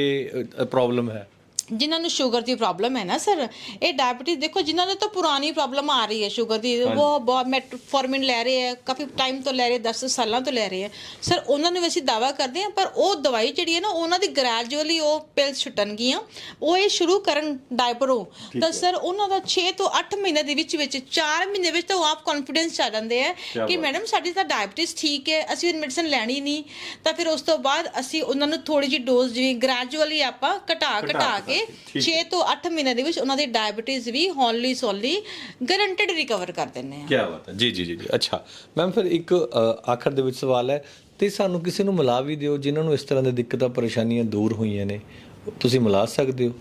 ਪ੍ਰੋਬਲਮ ਹੈ। ਜਿਨ੍ਹਾਂ ਨੂੰ ਸ਼ੂਗਰ ਦੀ ਪ੍ਰੋਬਲਮ ਹੈ ਨਾ ਸਰ ਇਹ ਡਾਇਬੀਟੀਜ਼ ਦੇਖੋ ਜਿਨ੍ਹਾਂ ਨੂੰ ਤਾਂ ਪੁਰਾਣੀ ਪ੍ਰੋਬਲਮ ਆ ਰਹੀ ਹੈ ਸ਼ੂਗਰ ਦੀ ਉਹ ਬਹੁਤ ਮੈਟਫੋਰਮਿਨ ਲੈ ਰਹੇ ਹੈ ਕਾਫੀ ਟਾਈਮ ਤੋਂ ਲੈ ਰਹੇ 10 ਸਾਲਾਂ ਤੋਂ ਲੈ ਰਹੇ ਹੈ। ਸਰ ਉਹਨਾਂ ਨੂੰ ਅਸੀਂ ਦਾਵਾ ਕਰਦੇ ਹਾਂ ਪਰ ਉਹ ਦਵਾਈ ਜਿਹੜੀ ਹੈ ਨਾ ਉਹਨਾਂ ਦੀ ਗ੍ਰੈਜੂਅਲੀ ਉਹ ਪਿਲ ਛੁੱਟਣਗੀਆਂ ਉਹ ਇਹ ਸ਼ੁਰੂ ਕਰਨ ਡਾਇਪਰੋ ਤਾਂ ਸਰ ਉਹਨਾਂ ਦਾ 6 ਤੋਂ 8 ਮਹੀਨੇ ਦੇ ਵਿੱਚ ਵਿੱਚ 4 ਮਹੀਨੇ ਵਿੱਚ ਤਾਂ ਉਹ ਆਪ ਕੌਨਫੀਡੈਂਸ ਚ ਆ ਜਾਂਦੇ ਹੈ ਕਿ ਮੈਡਮ ਸਾਡੀ ਤਾਂ ਡਾਇਬੀਟੀਜ਼ ਠੀਕ ਹੈ ਅਸੀਂ ਮੈਡੀਸਨ ਲੈਣੀ ਨਹੀਂ। ਤਾਂ ਫਿਰ ਉਸ ਤੋਂ ਬਾਅਦ ਅਸੀਂ ਉਹਨਾਂ ਨੂੰ ਥੋੜੀ ਜਿਹੀ ਡੋਜ਼ ਜਿਵੇਂ ਗ੍ਰੈਜੂਅਲੀ ਆਪਾਂ ਘਟਾ ਘਟਾ ਕੇ 6 ਤੋਂ 8 ਮਹੀਨੇ ਦੇ ਵਿੱਚ ਉਹਨਾਂ ਦੀ ਡਾਇਬੀਟੀਜ਼ ਵੀ ਹੌਲੀ ਸੌਲੀ ਗਰੰਟਡ ਰਿਕਵਰ ਕਰ ਦਿੰਨੇ ਆ। ਕੀ ਬਾਤ ਹੈ। ਜੀ ਜੀ ਜੀ ਜੀ। ਅੱਛਾ। ਮੈਮ ਫਿਰ ਇੱਕ ਅ, ਆਖਰ ਦੇ ਵਿੱਚ ਸਵਾਲ ਹੈ ਤੇ ਸਾਨੂੰ ਕਿਸੇ ਨੂੰ ਮਿਲਾ ਵੀ ਦਿਓ ਜਿਨ੍ਹਾਂ ਨੂੰ ਇਸ ਤਰ੍ਹਾਂ ਦੀ ਦਿੱਕਤਾਂ ਪਰੇਸ਼ਾਨੀਆਂ ਦੂਰ ਹੋਈਆਂ ਨੇ। ਤੁਸੀਂ ਮਿਲਾ ਸਕਦੇ ਹੋ?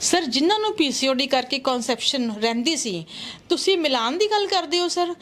ਸਰ ਜਿਨ੍ਹਾਂ ਨੂੰ ਪੀਸੀਓਡੀ ਕਰਕੇ ਕਨਸੈਪਸ਼ਨ ਰਹਿੰਦੀ ਸੀ ਤੁਸੀਂ ਮਿਲਾਨ ਦੀ ਗੱਲ ਕਰਦੇ ਹੋ ਸਰ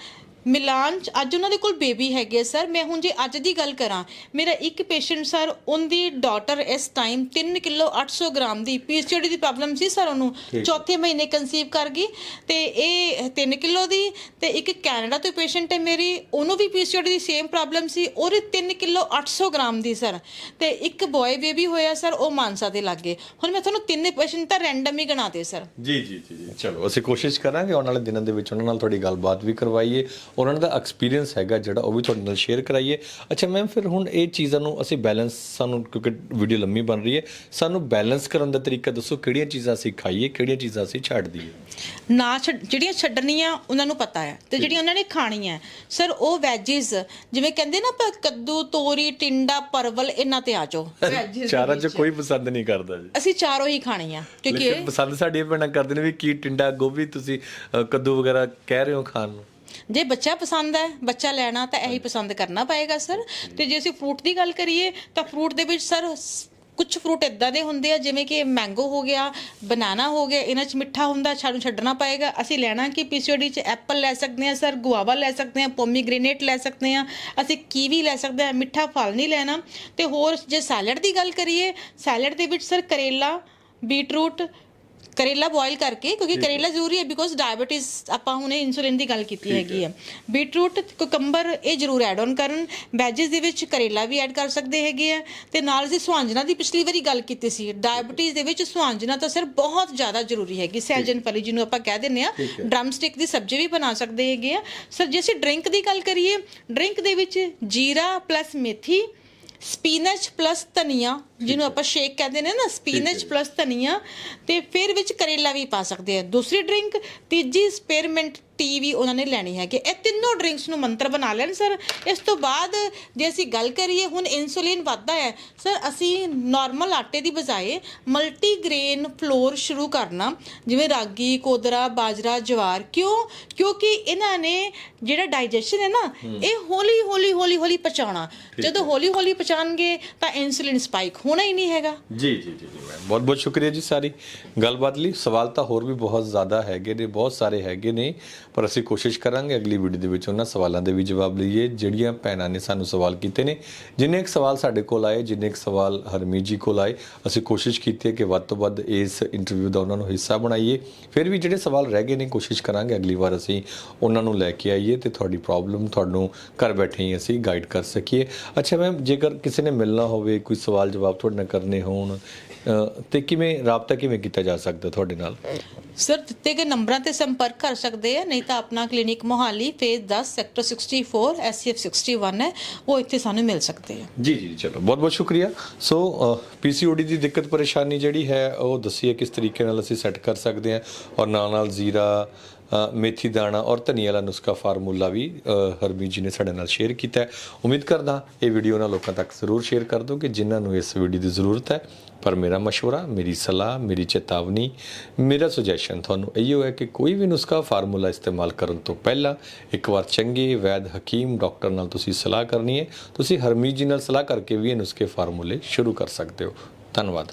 ਮਿਲਾਨ ਚ ਅੱਜ ਉਹਨਾਂ ਦੇ ਕੋਲ ਬੇਬੀ ਹੈਗੇ ਸਰ ਮੈਂ ਹੁਣ ਜੇ ਅੱਜ ਦੀ ਗੱਲ ਕਰਾਂ ਮੇਰਾ ਇੱਕ ਪੇਸ਼ੈਂਟ ਸਰ ਉਹਦੀ ਡਾਟਰ ਇਸ ਟਾਈਮ 3 ਕਿਲੋ 800 ਗ੍ਰਾਮ ਦੀ ਪੀਸੀਓਡੀ ਦੀ ਪ੍ਰੋਬਲਮ ਸੀ ਸਰ ਉਹਨੂੰ ਚੌਥੇ ਮਹੀਨੇ ਕਨਸੀਵ ਕਰ ਗਈ ਤੇ ਇਹ 3 ਕਿਲੋ ਦੀ ਤੇ ਇੱਕ ਕੈਨੇਡਾ ਤੋਂ ਪੇਸ਼ੈਂਟ ਹੈ ਮੇਰੀ ਉਹਨੂੰ ਵੀ ਪੀਸੀਓਡੀ ਦੀ ਸੇਮ ਪ੍ਰੋਬਲਮ ਸੀ ਉਹਦੇ 3 ਕਿਲੋ 800 ਗ੍ਰਾਮ ਦੀ ਸਰ ਤੇ ਇੱਕ ਬॉय ਬੇਬੀ ਹੋਇਆ ਸਰ ਉਹ ਮਾਨਸਾ ਦੇ ਲੱਗੇ। ਹੁਣ ਮੈਂ ਤੁਹਾਨੂੰ ਤਿੰਨ ਪੇਸ਼ੈਂਟ ਤਾਂ ਰੈਂਡਮ ਹੀ ਗਣਾਤੇ ਸਰ ਜੀ ਜੀ ਜੀ ਜੀ। ਚਲੋ ਅਸੀਂ ਕੋਸ਼ਿਸ਼ ਕਰਾਂਗੇ ਆਉਣ ਵਾਲੇ ਦਿਨਾਂ ਦੇ ਵਿੱਚ ਉਹਨਾਂ ਨਾਲ ਤੁਹਾਡੀ ਗੱਲਬਾਤ ਵੀ ਕਰਵਾਈਏ। ਉਹਨਾਂ ਦਾ ਐਕਸਪੀਰੀਅੰਸ ਹੈਗਾ ਜਿਹੜਾ ਉਹ ਵੀ ਤੁਹਾਡੇ ਨਾਲ ਸ਼ੇਅਰ ਕਰਾਈਏ। ਅੱਛਾ ਮੈਮ ਫਿਰ ਹੁਣ ਇਹ ਚੀਜ਼ਾਂ ਨੂੰ ਅਸੀਂ ਬੈਲੈਂਸ ਸਾਨੂੰ ਕਿਉਂਕਿ ਵੀਡੀਓ ਲੰਮੀ ਬਣ ਰਹੀ ਹੈ ਸਾਨੂੰ ਬੈਲੈਂਸ ਕਰਨ ਦਾ ਤਰੀਕਾ ਦੱਸੋ ਕਿਹੜੀਆਂ ਚੀਜ਼ਾਂ ਅਸੀਂ ਖਾਈਏ ਕਿਹੜੀਆਂ ਚੀਜ਼ਾਂ ਅਸੀਂ ਛੱਡ ਦਈਏ? ਨਾ ਜਿਹੜੀਆਂ ਛੱਡਣੀਆਂ ਉਹਨਾਂ ਨੂੰ ਪਤਾ ਹੈ ਤੇ ਜਿਹੜੀਆਂ ਉਹਨਾਂ ਨੇ ਖਾਣੀਆਂ ਸਰ ਉਹ ਵੈਜੀਜ਼ ਜਿਵੇਂ ਕਹਿੰਦੇ ਨਾ ਕੱਦੂ ਤੋਰੀ ਟਿੰਡਾ ਪਰਵਲ ਇਹਨਾਂ ਤੇ ਆ ਜਾਓ। ਚਾਰਾਂ ਚ। ਕੋਈ ਪਸੰਦ ਨਹੀਂ ਕਰਦਾ ਜੀ। ਅਸੀਂ ਚਾਰੋਂ ਹੀ ਖਾਣੀਆਂ ਕਿਉਂਕਿ ਪਸੰਦ ਸਾਡੀਆਂ ਭੈਣਾਂ ਕਰਦੇ ਨੇ ਵੀ ਕੀ ਟਿੰਡਾ ਗੋਭੀ ਤੁਸੀਂ ਕੱਦੂ ਵਗੈਰਾ ਕਹਿ ਰਹੇ ਹੋ ਖਾਣ ਨੂੰ। ਜੇ ਬੱਚਾ ਪਸੰਦ ਹੈ, ਬੱਚਾ ਲੈਣਾ ਤਾਂ ਇਹੀ ਪਸੰਦ ਕਰਨਾ ਪਏਗਾ ਸਰ। ਤੇ ਜੇ ਅਸੀਂ ਫਰੂਟ ਦੀ ਗੱਲ ਕਰੀਏ, ਤਾਂ ਫਰੂਟ ਦੇ ਵਿੱਚ ਸਰ ਕੁਝ ਫਰੂਟ ਇਦਾਂ ਦੇ ਹੁੰਦੇ ਆ, ਜਿਵੇਂ ਕਿ ਮੈਂਗੋ ਹੋ ਗਿਆ ਬਨਾਨਾ ਹੋ ਗਿਆ, ਇਹਨਾਂ 'ਚ ਮਿੱਠਾ ਹੁੰਦਾ ਸਾਨੂੰ ਛੱਡਣਾ ਪਏਗਾ। ਅਸੀਂ ਲੈਣਾ ਕਿ ਪੀਸੀਓਡੀ 'ਚ ਐਪਲ ਲੈ ਸਕਦੇ ਆ ਸਰ ਗੁਆਵਾ ਲੈ ਸਕਦੇ ਆ ਪੋਮੀਗ੍ਰੇਨੇਟ ਲੈ ਸਕਦੇ ਆ ਅਸੀਂ ਕੀਵੀ ਲੈ ਸਕਦੇ ਆ ਮਿੱਠਾ ਫਲ ਨਹੀਂ ਲੈਣਾ। ਤੇ ਹੋਰ ਜੇ ਸੈਲਡ ਦੀ ਗੱਲ ਕਰੀਏ ਸੈਲਡ ਦੇ ਵਿੱਚ ਸਰ ਕਰੇਲਾ ਬੀਟਰੂਟ ਕਰੇਲਾ ਬੋਇਲ ਕਰਕੇ ਕਿਉਂਕਿ ਕਰੇਲਾ ਜ਼ਰੂਰੀ ਹੈ ਬਿਕੋਜ਼ ਡਾਇਬੀਟਿਸ ਆਪਾਂ ਹੁਣੇ ਇਨਸੂਲਿਨ ਦੀ ਗੱਲ ਕੀਤੀ ਹੈਗੀ ਹੈ। ਬੀਟਰੂਟ ਕੁਕੰਬਰ ਇਹ ਜ਼ਰੂਰ ਐਡ ਆਨ ਕਰਨ। ਵੈਜਿਸ ਦੇ ਵਿੱਚ ਕਰੇਲਾ ਵੀ ਐਡ ਕਰ ਸਕਦੇ ਹੈਗੇ ਆ। ਤੇ ਨਾਲ ਅਸੀਂ ਸੁਹਾਂਜਣਾ ਦੀ ਪਿਛਲੀ ਵਾਰੀ ਗੱਲ ਕੀਤੀ ਸੀ। ਡਾਇਬੀਟਿਸ ਦੇ ਵਿੱਚ ਸੁਹਾਂਜਣਾ ਤਾਂ ਸਰ ਬਹੁਤ ਜ਼ਿਆਦਾ ਜ਼ਰੂਰੀ ਹੈਗੀ। ਸੈਲਜਨ ਫਲੀ ਜਿਹਨੂੰ ਆਪਾਂ ਕਹਿ ਦਿੰਦੇ ਆ ਡਰਮ ਸਟਿਕ ਦੀ ਸਬਜ਼ੀ ਵੀ ਬਣਾ ਸਕਦੇ ਹੈਗੇ ਆ। ਸਰ ਜੇ ਅਸੀਂ ਡਰਿੰਕ ਦੀ ਗੱਲ ਕਰੀਏ ਡਰਿੰਕ ਦੇ ਵਿੱਚ ਜੀਰਾ ਪਲੱਸ ਮੇਥੀ ਸਪੀਨਚ ਪਲੱਸ ਧਨੀਆ ਜਿਹਨੂੰ ਆਪਾਂ ਸ਼ੇਕ ਕਹਿੰਦੇ ਨੇ ਨਾ ਸਪੀਨਚ ਪਲੱਸ ਧਨੀਆ ਤੇ ਫਿਰ ਵਿੱਚ ਕਰੇਲਾ ਵੀ ਪਾ ਸਕਦੇ ਆ। ਦੂਸਰੀ ਡਰਿੰਕ ਤੀਜੀ ਸਪੇਅਰਮੈਂਟ ਟੀ ਵੀ ਉਹਨਾਂ ਨੇ ਲੈਣੀ ਹੈ ਕਿ ਇਹ ਤਿੰਨੋਂ ਡਰਿੰਕਸ ਨੂੰ ਮੰਤਰ ਬਣਾ ਲੈਣ ਸਰ। ਇਸ ਤੋਂ ਬਾਅਦ ਜੇ ਅਸੀਂ ਗੱਲ ਕਰੀਏ ਹੁਣ ਇਨਸੂਲਿਨ ਵੱਧਦਾ ਹੈ। ਸਰ ਅਸੀਂ ਨਾਰਮਲ ਆਟੇ ਦੀ ਬਜਾਏ ਮਲਟੀਗ੍ਰੇਨ ਫਲੋਰ ਸ਼ੁਰੂ ਕਰਨਾ। ਜਿਵੇਂ ਰਾਗੀ ਕੋਦਰਾ ਬਾਜਰਾ ਜਵਾਰ। ਕਿਉਂ? ਕਿਉਂਕਿ ਇਹਨਾਂ ਨੇ ਜਿਹੜਾ ਡਾਈਜੈਸ਼ਨ ਹੈ ਨਾ ਇਹ ਹੌਲੀ ਹੌਲੀ ਹੌਲੀ ਹੌਲੀ ਪਚਾਉਣਾ ਜਦੋਂ ਹੌਲੀ ਹੌਲੀ ਪਚਾਣਗੇ ਤਾਂ ਇਨਸੂਲਿਨ ਸਪਾਈਕ ਹੋਣਾ ਹੀ ਨਹੀਂ ਹੈਗਾ। ਜੀ ਜੀ ਜੀ ਜੀ ਮੈਮ ਬਹੁਤ ਬਹੁਤ ਸ਼ੁਕਰੀਆ ਜੀ ਸਾਰੀ ਗੱਲਬਾਤ ਲਈ। ਸਵਾਲ ਤਾਂ ਹੋਰ ਵੀ ਬਹੁਤ ਜ਼ਿਆਦਾ ਹੈਗੇ ਨੇ, ਬਹੁਤ ਸਾਰੇ ਹੈਗੇ ਨੇ, ਪਰ ਅਸੀਂ ਕੋਸ਼ਿਸ਼ ਕਰਾਂਗੇ ਅਗਲੀ ਵੀਡੀਓ ਦੇ ਵਿੱਚ ਉਹਨਾਂ ਸਵਾਲਾਂ ਦੇ ਵੀ ਜਵਾਬ ਲਈਏ। ਜਿਹੜੀਆਂ ਭੈਣਾਂ ਨੇ ਸਾਨੂੰ ਸਵਾਲ ਕੀਤੇ ਨੇ, ਜਿੰਨੇ ਇੱਕ ਸਵਾਲ ਸਾਡੇ ਕੋਲ ਆਏ, ਜਿੰਨੇ ਇੱਕ ਸਵਾਲ ਹਰਮੀਤ ਜੀ ਕੋਲ ਆਏ, ਅਸੀਂ ਕੋਸ਼ਿਸ਼ ਕੀਤੀ ਹੈ ਕਿ ਵੱਧ ਤੋਂ ਵੱਧ ਇਸ ਇੰਟਰਵਿਊ ਦਾ ਉਹਨਾਂ ਨੂੰ ਹਿੱਸਾ ਬਣਾਈਏ। ਫਿਰ ਵੀ ਜਿਹੜੇ ਸਵਾਲ ਰਹਿ ਗਏ ਨੇ, ਕੋਸ਼ਿਸ਼ ਕਰਾਂਗੇ ਅਗਲੀ ਵਾਰ ਅਸੀਂ ਉਹਨਾਂ ਨੂੰ ਲੈ ਕੇ ਆਈਏ ਤੇ ਤੁਹਾਡੀ ਪ੍ਰੋਬਲਮ ਤੁਹਾਨੂੰ ਘਰ ਬੈਠੇ ਹੀ ਅਸੀਂ ਗਾਈਡ ਕਰ ਸਕੀਏ। ਅੱਛਾ ਮੈਮ ਜੇਕਰ ਕਿਸੇ ਨੇ ਮਿਲਣਾ ਹੋਵੇ, ਕੋਈ ਸਵਾਲ ਜਵਾਬ ਤੁਹਾਡੇ ਨਾਲ ਕਰਨੇ ਹੋਣ ਤੇ ਕਿਵੇਂ ਰਾਬਤਾ ਕਿਵੇਂ ਕੀਤਾ ਜਾ ਸਕਦਾ ਤੁਹਾਡੇ ਨਾਲ? ਸਰ ਦਿੱਤੇ ਗਏ ਨੰਬਰਾਂ ਤੇ ਸੰਪਰਕ ਕਰ ਸਕਦੇ ਆ ਨਹੀਂ ਤਾਂ ਆਪਣਾ clinic Mohali phase 10 sector 64 SCF 61 ਹੈ ਉਹ ਇੱਥੇ ਸਾਨੂੰ ਮਿਲ ਸਕਦੇ ਆ। ਜੀ ਜੀ ਚਲੋ ਬਹੁਤ ਬਹੁਤ ਸ਼ੁਕਰੀਆ ਸੋ ਪੀਸੀਓਡੀ ਦੀ ਦਿੱਕਤ ਪਰੇਸ਼ਾਨੀ ਜਿਹੜੀ ਹੈ ਉਹ ਦੱਸੀਏ ਕਿਸ ਤਰੀਕੇ ਨਾਲ ਅਸੀਂ ਸੈੱਟ ਕਰ ਸਕਦੇ ਹਾਂ ਔਰ ਨਾਲ ਨਾਲ ਜ਼ੀਰਾ ਮੇਥੀ ਦਾਣਾ ਔਰ ਧਨੀਆ ਵਾਲਾ ਨੁਸਖਾ ਫਾਰਮੂਲਾ ਵੀ ਅ, ਹਰਮੀਤ ਜੀ ਨੇ ਸਾਡੇ ਨਾਲ ਸ਼ੇਅਰ ਕੀਤਾ ਹੈ ਉਮੀਦ ਕਰਦਾ ਇਹ ਵੀਡੀਓ ਨਾਲ ਲੋਕਾਂ ਤੱਕ ਜ਼ਰੂਰ ਸ਼ੇਅਰ ਕਰ ਦਿਓ ਕਿ ਜਿਨ੍ਹਾਂ ਨੂੰ ਇਸ ਵੀਡੀਓ ਦੀ ਜ਼ਰੂਰਤ ਹੈ ਪਰ ਮੇਰਾ مشورہ ਮੇਰੀ ਸਲਾਹ ਮੇਰੀ ਚੇਤਾਵਨੀ ਮੇਰਾ ਸੁਜੈਸ਼ਨ ਤੁਹਾਨੂੰ ਇਹੋ ਹੈ ਕਿ ਕੋਈ ਵੀ ਨੁਸਖਾ ਫਾਰਮੂਲਾ ਇਸਤੇਮਾਲ ਕਰਨ ਤੋਂ ਪਹਿਲਾਂ ਇੱਕ ਵਾਰ ਚੰਗੇ ਵੈਦ ਹਕੀਮ ਡਾਕਟਰ ਨਾਲ ਤੁਸੀਂ ਸਲਾਹ ਕਰਨੀ ਹੈ ਤੁਸੀਂ ਹਰਮੀਤ ਜੀ ਨਾਲ ਸਲਾਹ ਕਰਕੇ ਵੀ ਇਹ ਨੁਸਖੇ ਫਾਰਮੂਲੇ ਸ਼ੁਰੂ ਕਰ ਸਕਦੇ ਹੋ ਧੰਨਵਾਦ